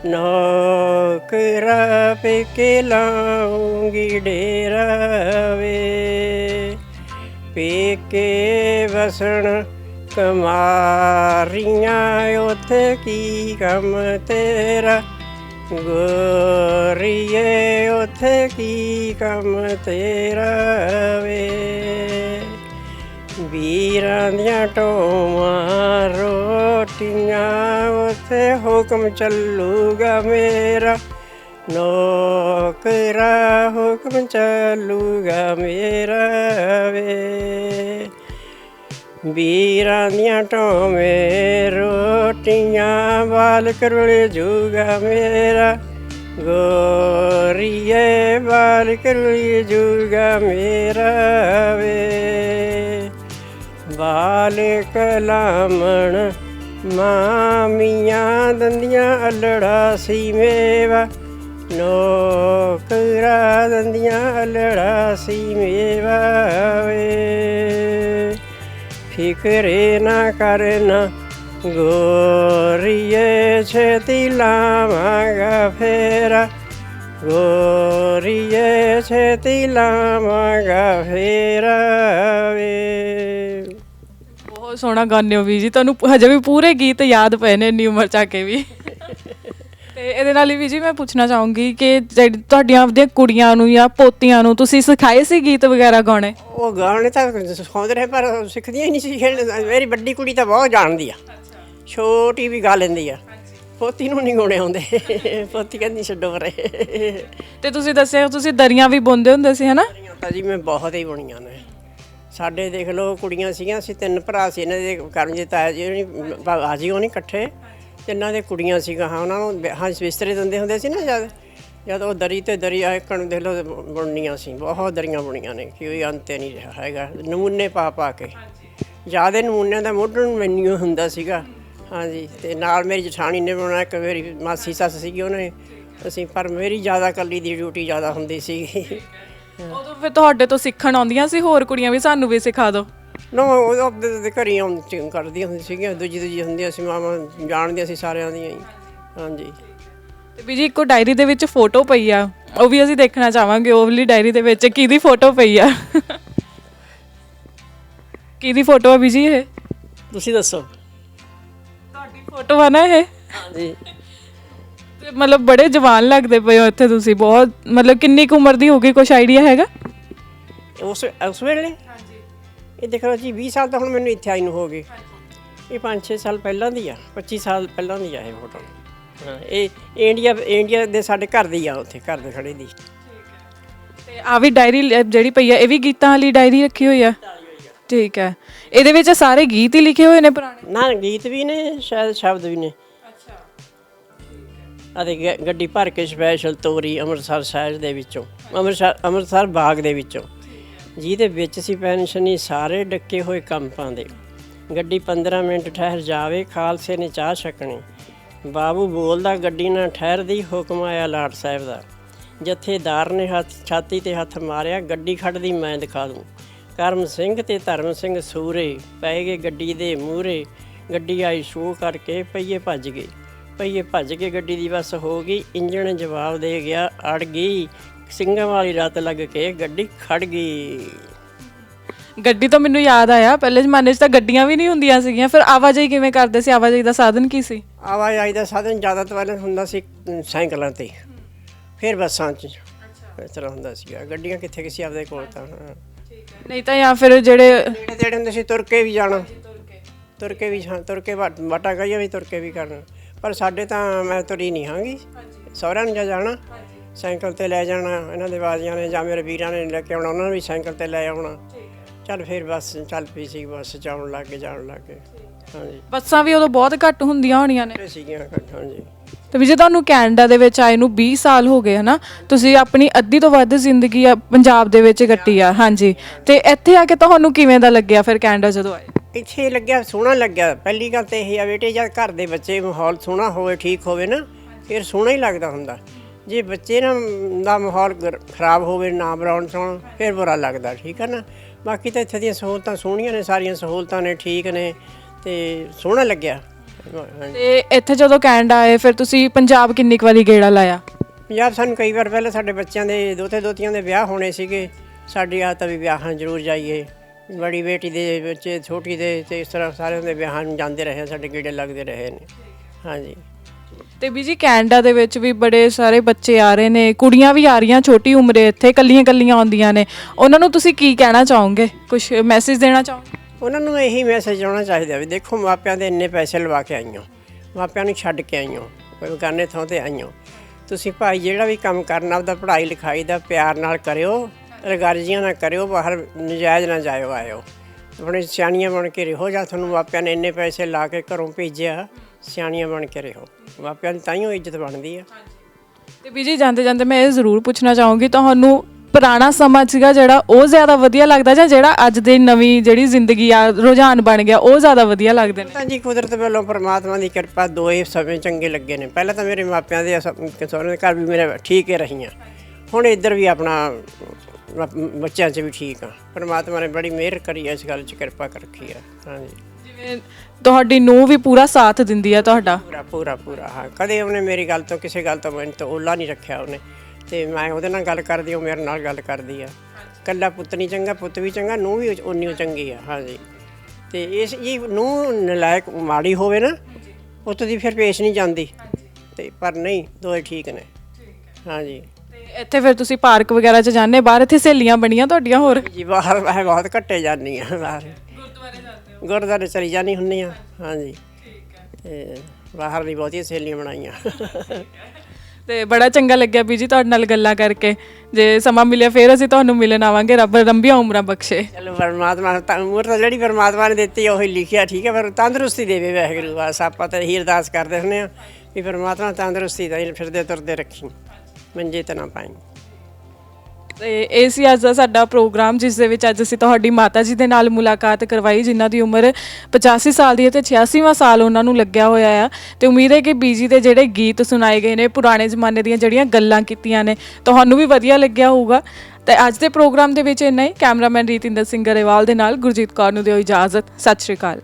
ਨੌਕਰਾ ਪੇਕੇ ਲਾਉਂਗੀ ਡੇਰਾ ਵੇ। ਪੇਕੇ ਵਸਣ ਕਮਾਰੀਆਂ, ਉਥੇ ਕੀ ਕੰਮ ਤੇਰਾ? ਗੋਰੀਏ ਉਥੇ ਕੀ ਕੰਮ ਤੇਰਾ ਵੇ? ਵੀਰਾਂ ਦੀਆਂ ਟੋਮਾਂ ਰੋਟੀਆਂ, ਉਥੇ ਹੁਕਮ ਚੱਲੂਗਾ ਮੇਰਾ। ਨੌਕਰਾ, ਹੁਕਮ ਚੱਲੂਗਾ ਮੇਰਾ ਵੇ। ਵੀਰਾਂ ਦੀਆਂ ਟੋਵੇਂ ਰੋਟੀਆਂ ਵਾਲ ਕਰੁਲ ਜੂਗਾ ਮੇਰਾ। ਗੋਰੀਏ ਵਾਲ ਕਰੁਲ ਜੂਗਾ ਮੇਰਾ ਵੇ। ਵਾਲ ਕਲਾਮਣ ਮਾਮੀਆਂ ਦੰਦੀਆਂ ਅਲੜਾ ਸੀ ਮੇਵਾ। ਨੋਕਰਾ ਦੰਦੀਆਂ ਅਲੜਾ ਸੀ ਮੇਵਾ ਵੇ। ਫਿਕਰੇ ਨਾ ਕਰਨਾ। ਗੋਰੀਏ ਛੇਤੀ ਲਾਵਾਂਗਾ ਫੇਰਾ। ਗੋਰੀਏ ਛੇਤੀ ਲਾਵਾਂਗਾ ਫੇਰ ਵੇ। ਬਹੁਤ ਸੋਹਣਾ ਗਾਉਂਦੇ ਹੋ ਵੀ ਜੀ। ਤੁਹਾਨੂੰ ਹਜੇ ਵੀ ਪੂਰੇ ਗੀਤ ਯਾਦ ਪਏ ਨੇ ਇੰਨੀ ਉਮਰ ਚ ਆ ਕੇ ਵੀ। ਤੇ ਇਹਦੇ ਨਾਲ ਹੀ ਵੀ ਜੀ ਮੈਂ ਪੁੱਛਣਾ ਚਾਹੂੰਗੀ ਕਿ ਜਿਹੜੀ ਤੁਹਾਡੀਆਂ ਆਪਦੀਆਂ ਕੁੜੀਆਂ ਨੂੰ ਜਾਂ ਪੋਤੀਆਂ ਨੂੰ ਤੁਸੀਂ ਸਿਖਾਏ ਸੀ ਗੀਤ ਵਗੈਰਾ ਗਾਉਣੇ? ਉਹ ਗਾਣੇ ਤਾਂ ਸਿਖਾਉਂਦੇ ਰਹੇ ਪਰ ਸਿੱਖਦੀਆਂ ਹੀ ਨਹੀਂ ਸੀ ਖੇਡਣ ਮੇਰੀ ਵੱਡੀ ਕੁੜੀ ਤਾਂ ਬਹੁਤ ਜਾਣਦੀ ਆ। ਛੋਟੀ ਵੀ ਗਾ ਲੈਂਦੀ ਆ। ਪੋਤੀ ਨੂੰ ਨਹੀਂ ਗਾਉਣੇ ਆਉਂਦੇ। ਪੋਤੀ ਕਹਿੰਦੀ ਛੱਡੋ ਪਰੇ। ਤੇ ਤੁਸੀਂ ਦੱਸਿਆ ਤੁਸੀਂ ਦਰੀਆਂ ਵੀ ਬੁਣਦੇ ਹੁੰਦੇ ਸੀ ਹਨਾ? ਤਾਂ ਜੀ ਮੈਂ ਬਹੁਤ ਹੀ ਬਣੀਆਂ ਨੇ। ਸਾਡੇ ਦੇਖ ਲਓ ਕੁੜੀਆਂ ਸੀਗੀਆਂ ਅਸੀਂ ਤਿੰਨ ਭਰਾ ਸੀ ਇਹਨਾਂ ਦੇ ਕਰਮਜੀਤ ਤਾਇਆ ਜੀ ਹੋਣੀ ਉਹ ਨਹੀਂ ਇਕੱਠੇ। ਤਿੰਨਾਂ ਦੇ ਕੁੜੀਆਂ ਸੀਗੀਆਂ ਹਾਂ ਉਹਨਾਂ ਨੂੰ ਹਾਂ ਬਿਸਤਰੇ ਦਿੰਦੇ ਹੁੰਦੇ ਸੀ ਨਾ ਜਦ ਜਦ ਉਹ ਦਰੀ ਤੇ ਦਰੀ ਆਕਣ ਦੇਖ ਲਓ ਬੁਣਨੀਆਂ ਸੀ ਬਹੁਤ ਦਰੀਆਂ ਬੁਣੀਆਂ ਨੇ ਕੋਈ ਅੰਤ ਨਹੀਂ ਰਿਹਾ ਹੈਗਾ ਨਮੂਨੇ ਪਾ ਪਾ ਕੇ। ਜ਼ਿਆਦਾ ਨਮੂਨਿਆਂ ਦਾ ਮੋਢਣ ਮੈਨੂੰ ਹੁੰਦਾ ਸੀਗਾ ਹਾਂਜੀ ਤੇ ਨਾਲ ਮੇਰੀ ਜਠਾਣੀ ਨੇ ਬਣਾਇਆ ਇੱਕ ਮੇਰੀ ਮਾਸੀ ਸੱਸ ਸੀਗੀ ਉਹਨੇ ਅਸੀਂ ਪਰ ਮੇਰੀ ਜ਼ਿਆਦਾ ਕੱਲੀ ਦੀ ਡਿਊਟੀ ਜ਼ਿਆਦਾ ਹੁੰਦੀ ਸੀਗੀ ਉਦੋਂ ਫਿਰ ਤੁਹਾਡੇ ਤੋਂ ਸਿੱਖਣ ਆਉਂਦੀਆਂ ਸੀ ਹੋਰ ਕੁੜੀਆਂ ਵੀ ਸਾਨੂੰ ਵੀ ਸਿਖਾ ਦਿਓ। ਨਾ ਉਹ ਆਪਦੇ ਦੇ ਘਰੇ ਆਉਂ ਕਰਦੀਆਂ ਹੁੰਦੀਆਂ ਸੀਗੀਆਂ ਦੂਜੀ ਦੂਜੀ ਹੁੰਦੀਆਂ ਸੀ ਮਾਮਾ ਜਾਣਦੀਆਂ ਸੀ ਸਾਰਿਆਂ ਦੀਆਂ ਹੀ। ਹਾਂਜੀ। ਤੇ ਵੀ ਜੀ ਇੱਕੋ ਡਾਇਰੀ ਦੇ ਵਿੱਚ ਫੋਟੋ ਪਈ ਆ। ਉਹ ਵੀ ਅਸੀਂ ਦੇਖਣਾ ਚਾਹਾਂਗੇ ਉਹ ਵਾਲੀ ਡਾਇਰੀ ਦੇ ਵਿੱਚ ਕਿਹਦੀ ਫੋਟੋ ਪਈ ਆ। ਕਿਹਦੀ ਫੋਟੋ ਆ ਵੀ ਜੀ ਇਹ? ਤੁਸੀਂ ਦੱਸੋ। ਤੁਹਾਡੀ ਫੋਟੋ ਆ ਨਾ ਇਹ? ਹਾਂਜੀ। ਤੇ ਮਤਲਬ ਬੜੇ ਜਵਾਨ ਲੱਗਦੇ ਪਏ ਹੋ ਇੱਥੇ ਤੁਸੀਂ ਬਹੁਤ ਮਤਲਬ ਕਿੰਨੀ ਕੁ ਉਮਰ ਦੀ ਹੋਗੀ ਕੁਛ ਆਈਡੀਆ ਹੈਗਾ? ਉਸ ਉਸ ਵੇਲੇ? ਇਹ ਦੇਖ ਲਓ ਜੀ 20 ਸਾਲ ਤਾਂ ਹੁਣ ਮੈਨੂੰ ਇੱਥੇ ਆਈ ਨੂੰ ਹੋ ਗਏ। ਇਹ 5-6 ਸਾਲ ਪਹਿਲਾਂ ਦੀ ਆ 25 ਸਾਲ ਪਹਿਲਾਂ ਦੀ ਆ ਇਹ ਫੋਟੋ ਹਾਂ। ਇਹ ਇੰਡੀਆ ਇੰਡੀਆ ਦੇ ਸਾਡੇ ਘਰ ਦੀ ਆ ਉੱਥੇ ਘਰ ਦੇ ਖੜੇ ਦੀ। ਤੇ ਆ ਵੀ ਡਾਇਰੀ ਜਿਹੜੀ ਪਈ ਆ ਇਹ ਵੀ ਗੀਤਾਂ ਵਾਲੀ ਡਾਇਰੀ ਰੱਖੀ ਹੋਈ ਆ? ਠੀਕ ਹੈ। ਇਹਦੇ ਵਿੱਚ ਸਾਰੇ ਗੀਤ ਹੀ ਲਿਖੇ ਹੋਏ ਨੇ ਪੁਰਾਣੇ? ਨਾ ਗੀਤ ਵੀ ਨੇ ਸ਼ਾਇਦ ਸ਼ਬਦ ਵੀ ਨੇ। ਅਤੇ ਗੱਡੀ ਭਰ ਕੇ ਸਪੈਸ਼ਲ ਤੋਰੀ ਅੰਮ੍ਰਿਤਸਰ ਸ਼ਹਿਰ ਦੇ ਵਿੱਚੋਂ ਅੰਮ੍ਰਿਤਸਰ ਅੰਮ੍ਰਿਤਸਰ ਬਾਗ ਦੇ ਵਿੱਚੋਂ। ਜਿਹਦੇ ਵਿੱਚ ਸੀ ਪੈਨਸ਼ਨੀ ਸਾਰੇ ਡੱਕੇ ਹੋਏ ਕੰਪਾਂ ਦੇ। ਗੱਡੀ 15 ਮਿੰਟ ਠਹਿਰ ਜਾਵੇ, ਖਾਲਸੇ ਨੇ ਚਾਹ ਛਕਣੀ। ਬਾਬੂ ਬੋਲਦਾ, ਗੱਡੀ ਨਾ ਠਹਿਰਦੀ ਹੁਕਮ ਆਇਆ ਲਾਟ ਸਾਹਿਬ ਦਾ। ਜਥੇਦਾਰ ਨੇ ਹੱਥ, ਛਾਤੀ ਤੇ ਹੱਥ ਮਾਰਿਆ, ਗੱਡੀ ਖੜਦੀ ਮੈਂ ਦਿਖਾ ਦੂੰ। ਕਰਮ ਸਿੰਘ ਤੇ ਧਰਮ ਸਿੰਘ ਸੂਰੇ ਪੈ ਗਏ ਗੱਡੀ ਦੇ ਮੂਹਰੇ। ਗੱਡੀ ਆਈ ਸ਼ੋਅ ਕਰਕੇ ਪਈਏ ਭੱਜ ਗਏ। ਪਈਏ ਭੱਜ ਕੇ ਗੱਡੀ ਦੀ ਬੱਸ ਹੋ ਗਈ। ਇੰਜਣ ਜਵਾਬ ਦੇ ਗਿਆ, ਅੜ ਗਈ ਸਿੰਘਾਂ ਵਾਲੀ ਰਾਤ ਲੱਗ ਕੇ ਗੱਡੀ ਖੜ ਗਈ। ਗੱਡੀ ਤਾਂ ਮੈਨੂੰ ਯਾਦ ਆਇਆ ਪਹਿਲੇ ਜ਼ਮਾਨੇ 'ਚ ਤਾਂ ਗੱਡੀਆਂ ਵੀ ਨਹੀਂ ਹੁੰਦੀਆਂ ਸੀਗੀਆਂ ਫਿਰ ਆਵਾਜਾਈ ਕਿਵੇਂ ਕਰਦੇ ਸੀ? ਆਵਾਜਾਈ ਦਾ ਸਾਧਨ ਕੀ ਸੀ? ਆਵਾਜਾਈ ਦਾ ਸਾਧਨ ਜ਼ਿਆਦਾ ਪਹਿਲਾਂ ਹੁੰਦਾ ਸੀ ਸਾਈਕਲਾਂ ਤੇ ਫਿਰ ਬੱਸਾਂ 'ਚ ਇਸ ਤਰ੍ਹਾਂ ਹੁੰਦਾ ਸੀਗਾ। ਗੱਡੀਆਂ ਕਿੱਥੇ ਕਿਸੇ ਆਪਦੇ ਕੋਲ ਤਾਂ ਹਾਂ। ਨਹੀਂ ਤਾਂ ਜਾਂ ਫਿਰ ਜਿਹੜੇ ਨੇੜੇ ਤੇੜੇ ਹੁੰਦੇ ਸੀ ਤੁਰ ਕੇ ਵੀ ਜਾਣਾ। ਤੁਰ ਕੇ। ਵੀ ਹਾਂ, ਤੁਰ ਕੇ ਵਾ- ਵਾਟਾ ਕਹੀਏ ਵੀ ਤੁਰ ਕੇ ਵੀ ਕਰਨਾ। ਪਰ ਸਾਡੇ ਤਾਂ ਮੈਂ ਤੁਰੀ ਨਹੀਂ ਹਾਂਗੀ। ਸਹੁਰਿਆਂ ਨੂੰ ਜਾ ਜਾਣਾ। ਸਾਈਕਲ ਤੇ ਲੈ ਜਾਣਾ ਇਹਨਾਂ ਦੇ ਬਾਜੀਆਂ ਨੇ ਜਾਂ ਮੇਰੇ ਵੀਰਾਂ ਨੇ ਲੈ ਕੇ ਆਉਣਾ ਉਹਨਾਂ ਨੂੰ ਵੀ ਸਾਈਕਲ ਤੇ ਲੈ ਆਉਣਾ। ਚੱਲ ਫਿਰ ਬੱਸ ਚੱਲ ਪਈ ਸੀ ਬੱਸ ਜਾਣ ਲੱਗ ਗਏ ਜਾਣ ਲੱਗ ਗਏ। ਹਾਂਜੀ। ਬੱਸਾਂ ਵੀ ਉਦੋਂ ਬਹੁਤ ਘੱਟ ਹੁੰਦੀਆਂ ਹੋਣੀਆਂ ਨੇ। ਸੀਗੀਆਂ ਘੱਟ, ਹਾਂਜੀ। ਤੇ ਵੀ ਜੇ ਤੁਹਾਨੂੰ ਕੈਨੇਡਾ ਦੇ ਵਿੱਚ ਆਏ ਨੂੰ 20 ਸਾਲ ਹੋ ਗਏ ਹਨਾ ਤੁਸੀਂ ਆਪਣੀ ਅੱਧੀ ਤੋਂ ਵੱਧ ਜ਼ਿੰਦਗੀ ਆ ਪੰਜਾਬ ਦੇ ਵਿੱਚ ਕੱਟੀ ਆ ਹਾਂਜੀ। ਤੇ ਇੱਥੇ ਆ ਕੇ ਤੁਹਾਨੂੰ ਕਿਵੇਂ ਦਾ ਲੱਗਿਆ ਫਿਰ ਕੈਨੇਡਾ ਜਦੋਂ ਆਏ? ਇੱਥੇ ਲੱਗਿਆ ਸੋਹਣਾ ਲੱਗਿਆ। ਪਹਿਲੀ ਗੱਲ ਤੇ ਇਹ ਆ ਬੇਟੇ ਜਦ ਘਰ ਦੇ ਬੱਚੇ ਮਾਹੌਲ ਸੋਹਣਾ ਹੋਵੇ ਠੀਕ ਹੋਵੇ ਨਾ ਫਿਰ ਸੋਹਣਾ ਹੀ ਲੱਗਦਾ ਹੁੰਦਾ। ਜੇ ਬੱਚੇ ਨਾ ਦਾ ਮਾਹੌਲ ਗਰ- ਖਰਾਬ ਹੋਵੇ ਨਾ ਬਰਾਉਣ ਸੋਣ ਫਿਰ ਬੁਰਾ ਲੱਗਦਾ ਠੀਕ ਹੈ ਨਾ? ਬਾਕੀ ਤਾਂ ਇੱਥੇ ਦੀਆਂ ਸਹੂਲਤਾਂ ਸੋਹਣੀਆਂ ਨੇ ਸਾਰੀਆਂ ਸਹੂਲਤਾਂ ਨੇ ਠੀਕ ਨੇ ਤੇ ਸੋਹਣਾ ਲੱਗਿਆ। ਹਾਂਜੀ। ਤੇ ਇੱਥੇ ਜਦੋਂ ਕੈਨੇਡਾ ਆਏ ਫਿਰ ਤੁਸੀਂ ਪੰਜਾਬ ਕਿੰਨੀ ਕੁ ਵਾਰੀ ਗੇੜਾ ਲਾਇਆ? ਪੰਜਾਬ ਸਾਨੂੰ ਕਈ ਵਾਰ ਪਹਿਲਾਂ ਸਾਡੇ ਬੱਚਿਆਂ ਦੇ ਦੋਤੇ ਦੋਤੀਆਂ ਦੇ ਵਿਆਹ ਹੋਣੇ ਸੀਗੇ। ਸਾਡੀ ਆਦਤ ਆ ਵੀ ਵਿਆਹਾਂ ਜ਼ਰੂਰ ਜਾਈਏ। ਬੜੀ ਬੇਟੀ ਦੇ ਬੱਚੇ ਛੋਟੀ ਦੇ ਤੇ ਇਸ ਤਰ੍ਹਾਂ ਸਾਰਿਆਂ ਦੇ ਵਿਆਹਾਂ ਨੂੰ ਜਾਂਦੇ ਰਹੇ ਸਾਡੇ ਗੇੜੇ ਲੱਗਦੇ ਰਹੇ ਨੇ। ਹਾਂਜੀ। ਤੇ ਵੀ ਜੀ ਕੈਨੇਡਾ ਦੇ ਵਿੱਚ ਵੀ ਬੜੇ ਸਾਰੇ ਬੱਚੇ ਆ ਰਹੇ ਨੇ, ਕੁੜੀਆਂ ਵੀ ਆ ਰਹੀਆਂ ਛੋਟੀ ਉਮਰੇ ਇੱਥੇ ਕੱਲੀਆਂ ਕੱਲੀਆਂ ਆਉਂਦੀਆਂ ਨੇ। ਉਹਨਾਂ ਨੂੰ ਤੁਸੀਂ ਕੀ ਕਹਿਣਾ ਚਾਹੋਗੇ? ਕੁਝ ਮੈਸੇਜ ਦੇਣਾ ਚਾਹੋਗੇ? ਉਹਨਾਂ ਨੂੰ ਇਹੀ ਮੈਸੇਜ ਆਉਣਾ ਚਾਹੀਦਾ ਵੀ ਦੇਖੋ ਮਾਪਿਆਂ ਦੇ ਇੰਨੇ ਪੈਸੇ ਲਵਾ ਕੇ ਆਈਓ ਮਾਪਿਆਂ ਨੂੰ ਛੱਡ ਕੇ ਆਈਓ ਕੋਈ ਬਗਾਨੇ ਥਾਂ ਤੇ ਆਈਓ ਤੁਸੀਂ ਭਾਈ ਜਿਹੜਾ ਵੀ ਕੰਮ ਕਰਨਾ ਉਹਦਾ ਪੜ੍ਹਾਈ ਲਿਖਾਈ ਦਾ ਪਿਆਰ ਨਾਲ ਕਰਿਓ, ਰਗਾਰਜੀਆਂ ਨਾ ਕਰਿਓ, ਬਾਹਰ ਨਜਾਇਜ਼ ਨਾ ਜਾਇਓ, ਆਇਓ। ਆਪਣੇ ਸਿਆਣੀਆਂ ਬਣ ਕੇ ਰਹੋ, ਜਾਂ ਤੁਹਾਨੂੰ ਮਾਪਿਆਂ ਨੇ ਇੰਨੇ ਪੈਸੇ ਲਾ ਕੇ ਘਰੋਂ ਭੇਜਿਆ ਸਿਆਣੀਆਂ ਬਣ ਕੇ ਰਹੋ। ਮਾਪਿਆਂ ਦੀ ਤਾਂ ਹੀ ਉਹ ਇੱਜ਼ਤ ਬਣਦੀ ਆ। ਤੇ ਵੀ ਜੀ ਜਾਂਦੇ ਜਾਂਦੇ ਮੈਂ ਇਹ ਜ਼ਰੂਰ ਪੁੱਛਣਾ ਚਾਹੂੰਗੀ ਤੁਹਾਨੂੰ ਪੁਰਾਣਾ ਸਮਾਂ ਸੀਗਾ ਜਿਹੜਾ ਉਹ ਜ਼ਿਆਦਾ ਵਧੀਆ ਲੱਗਦਾ ਜਾਂ ਜਿਹੜਾ ਅੱਜ ਦੇ ਨਵੀਂ ਜਿਹੜੀ ਜ਼ਿੰਦਗੀ ਆ ਰੁਝਾਨ ਬਣ ਗਿਆ ਉਹ ਜ਼ਿਆਦਾ ਵਧੀਆ ਲੱਗਦੇ ਨੇ? ਤਾਂ ਜੀ ਕੁਦਰਤ ਵੱਲੋਂ ਪਰਮਾਤਮਾ ਦੀ ਕਿਰਪਾ ਦੋਏ ਸਮੇਂ ਚੰਗੇ ਲੱਗੇ ਨੇ। ਪਹਿਲਾਂ ਤਾਂ ਮੇਰੇ ਮਾਪਿਆਂ ਦੇ ਸਹੁਰੇ ਦੇ ਘਰ ਵੀ ਮੇਰੇ ਠੀਕ ਹੀ ਰਹੀਆਂ। ਹੁਣ ਇੱਧਰ ਵੀ ਆਪਣਾ ਬੱਚਿਆਂ 'ਚ ਵੀ ਠੀਕ ਆ। ਪਰਮਾਤਮਾ ਨੇ ਬੜੀ ਮਿਹਰ ਕਰੀ ਇਸ ਗੱਲ 'ਚ ਕਿਰਪਾ ਕਰ ਰੱਖੀ ਆ। ਹਾਂਜੀ। ਜਿਵੇਂ ਤੁਹਾਡੀ ਨੂੰ ਵੀ ਪੂਰਾ ਸਾਥ ਦਿੰਦੀ ਆ ਤੁਹਾਡਾ? ਪੂਰਾ ਪੂਰਾ ਪੂਰਾ ਹਾਂ। ਕਦੇ ਉਹਨੇ ਮੇਰੀ ਗੱਲ ਤੋਂ ਕਿਸੇ ਗੱਲ ਤੋਂ ਮੈਨੂੰ ਤੋਂ ਓਲਾ ਨਹੀਂ ਰੱਖਿਆ ਉਹਨੇ। ਤੇ ਮੈਂ ਉਹਦੇ ਨਾਲ ਗੱਲ ਕਰਦੀ ਉਹ ਮੇਰੇ ਨਾਲ ਗੱਲ ਕਰਦੀ ਆ। ਕੱਲਾ ਪੁੱਤ ਨਹੀਂ ਚੰਗਾ ਪੁੱਤ ਵੀ ਚੰਗਾ ਨੂੰ ਵੀ ਉਨੀ ਓ ਚੰਗੀ ਆ ਹਾਂਜੀ। ਤੇ ਇਸ ਇਹ ਨੂੰ ਨਲਾਇਕ ਮਾੜੀ ਹੋਵੇ ਨਾ ਪੁੱਤ ਦੀ ਫਿਰ ਪੇਸ਼ ਨਹੀਂ ਜਾਂਦੀ। ਤੇ ਪਰ ਨਹੀਂ ਦੋਏ ਠੀਕ ਨੇ। ਹਾਂਜੀ। ਤੇ ਇੱਥੇ ਫਿਰ ਤੁਸੀਂ ਪਾਰਕ ਵਗੈਰਾ 'ਚ ਜਾਂਦੇ ਬਾਹਰ ਇੱਥੇ ਸਹੇਲੀਆਂ ਬਣੀਆਂ ਤੁਹਾਡੀਆਂ ਹੋਰ? ਜੀ ਬਾਹਰ ਮੈਂ ਬਹੁਤ ਘੱਟੇ ਜਾਂਦੀ ਆ ਬਾਹਰ। ਗੁਰਦੁਆਰੇ ਗੁਰਦੁਆਰੇ ਚਲੀ ਜਾਂਦੀ ਹੁੰਨੀ ਆ। ਹਾਂਜੀ। ਤੇ ਬਾਹਰ ਨਹੀਂ ਬਹੁਤੀਆਂ ਸਹੇਲੀਆਂ ਬਣਾਈਆਂ। ਤੇ ਬੜਾ ਚੰਗਾ ਲੱਗਿਆ ਬੀਜੀ ਤੁਹਾਡੇ ਨਾਲ ਗੱਲਾਂ ਕਰਕੇ। ਜੇ ਸਮਾਂ ਮਿਲਿਆ ਫਿਰ ਅਸੀਂ ਤੁਹਾਨੂੰ ਮਿਲਣ ਆਵਾਂਗੇ। ਰੱਬ ਲੰਬੀਆਂ ਉਮਰਾਂ ਬਖਸ਼ੇ। ਚਲੋ ਪਰਮਾਤਮਾ ਤਾਂ ਉਮਰ ਤਾਂ ਜਿਹੜੀ ਪਰਮਾਤਮਾ ਨੇ ਦਿੱਤੀ ਆ ਉਹੀ ਲਿਖਿਆ ਠੀਕ ਹੈ ਪਰ ਤੰਦਰੁਸਤੀ ਦੇਵੇ ਵਾਹਿਗੁਰੂ। ਬਸ ਆਪਾਂ ਤਾਂ ਇਹੀ ਅਰਦਾਸ ਕਰਦੇ ਹੁੰਦੇ ਆ ਵੀ ਪਰਮਾਤਮਾ ਤੰਦਰੁਸਤੀ ਦਾ ਫਿਰਦੇ ਤੁਰਦੇ ਰੱਖੀ। ਮੰਜੇ ਤੇ ਨਾ ਪਾਈ। ਤੇ ਇਹ ਸੀ ਅੱਜ ਦਾ ਸਾਡਾ ਪ੍ਰੋਗਰਾਮ, ਜਿਸ ਦੇ ਵਿੱਚ ਅੱਜ ਅਸੀਂ ਤੁਹਾਡੀ ਮਾਤਾ ਜੀ ਦੇ ਨਾਲ ਮੁਲਾਕਾਤ ਕਰਵਾਈ, ਜਿਨ੍ਹਾਂ ਦੀ ਉਮਰ 85 ਸਾਲ ਦੀ ਹੈ ਤੇ 86ਵਾਂ ਸਾਲ ਉਹਨਾਂ ਨੂੰ ਲੱਗਿਆ ਹੋਇਆ ਆ। ਤੇ ਉਮੀਦ ਹੈ ਕਿ ਬੀਜੀ ਦੇ ਜਿਹੜੇ ਗੀਤ ਸੁਣਾਏ ਗਏ ਨੇ, ਪੁਰਾਣੇ ਜ਼ਮਾਨੇ ਦੀਆਂ ਜਿਹੜੀਆਂ ਗੱਲਾਂ ਕੀਤੀਆਂ ਨੇ, ਤੁਹਾਨੂੰ ਵੀ ਵਧੀਆ ਲੱਗਿਆ ਹੋਊਗਾ। ਤੇ ਅੱਜ ਦੇ ਪ੍ਰੋਗਰਾਮ ਦੇ ਵਿੱਚ ਇੰਨਾ ਹੀ। ਕੈਮਰਾਮੈਨ ਰੀਤਿੰਦਰ ਸਿੰਘ ਗਰੇਵਾਲ ਦੇ ਨਾਲ ਗੁਰਜੀਤ ਕੌਰ ਨੂੰ ਦਿਓ ਇਜਾਜ਼ਤ। ਸਤਿ ਸ਼੍ਰੀ ਅਕਾਲ।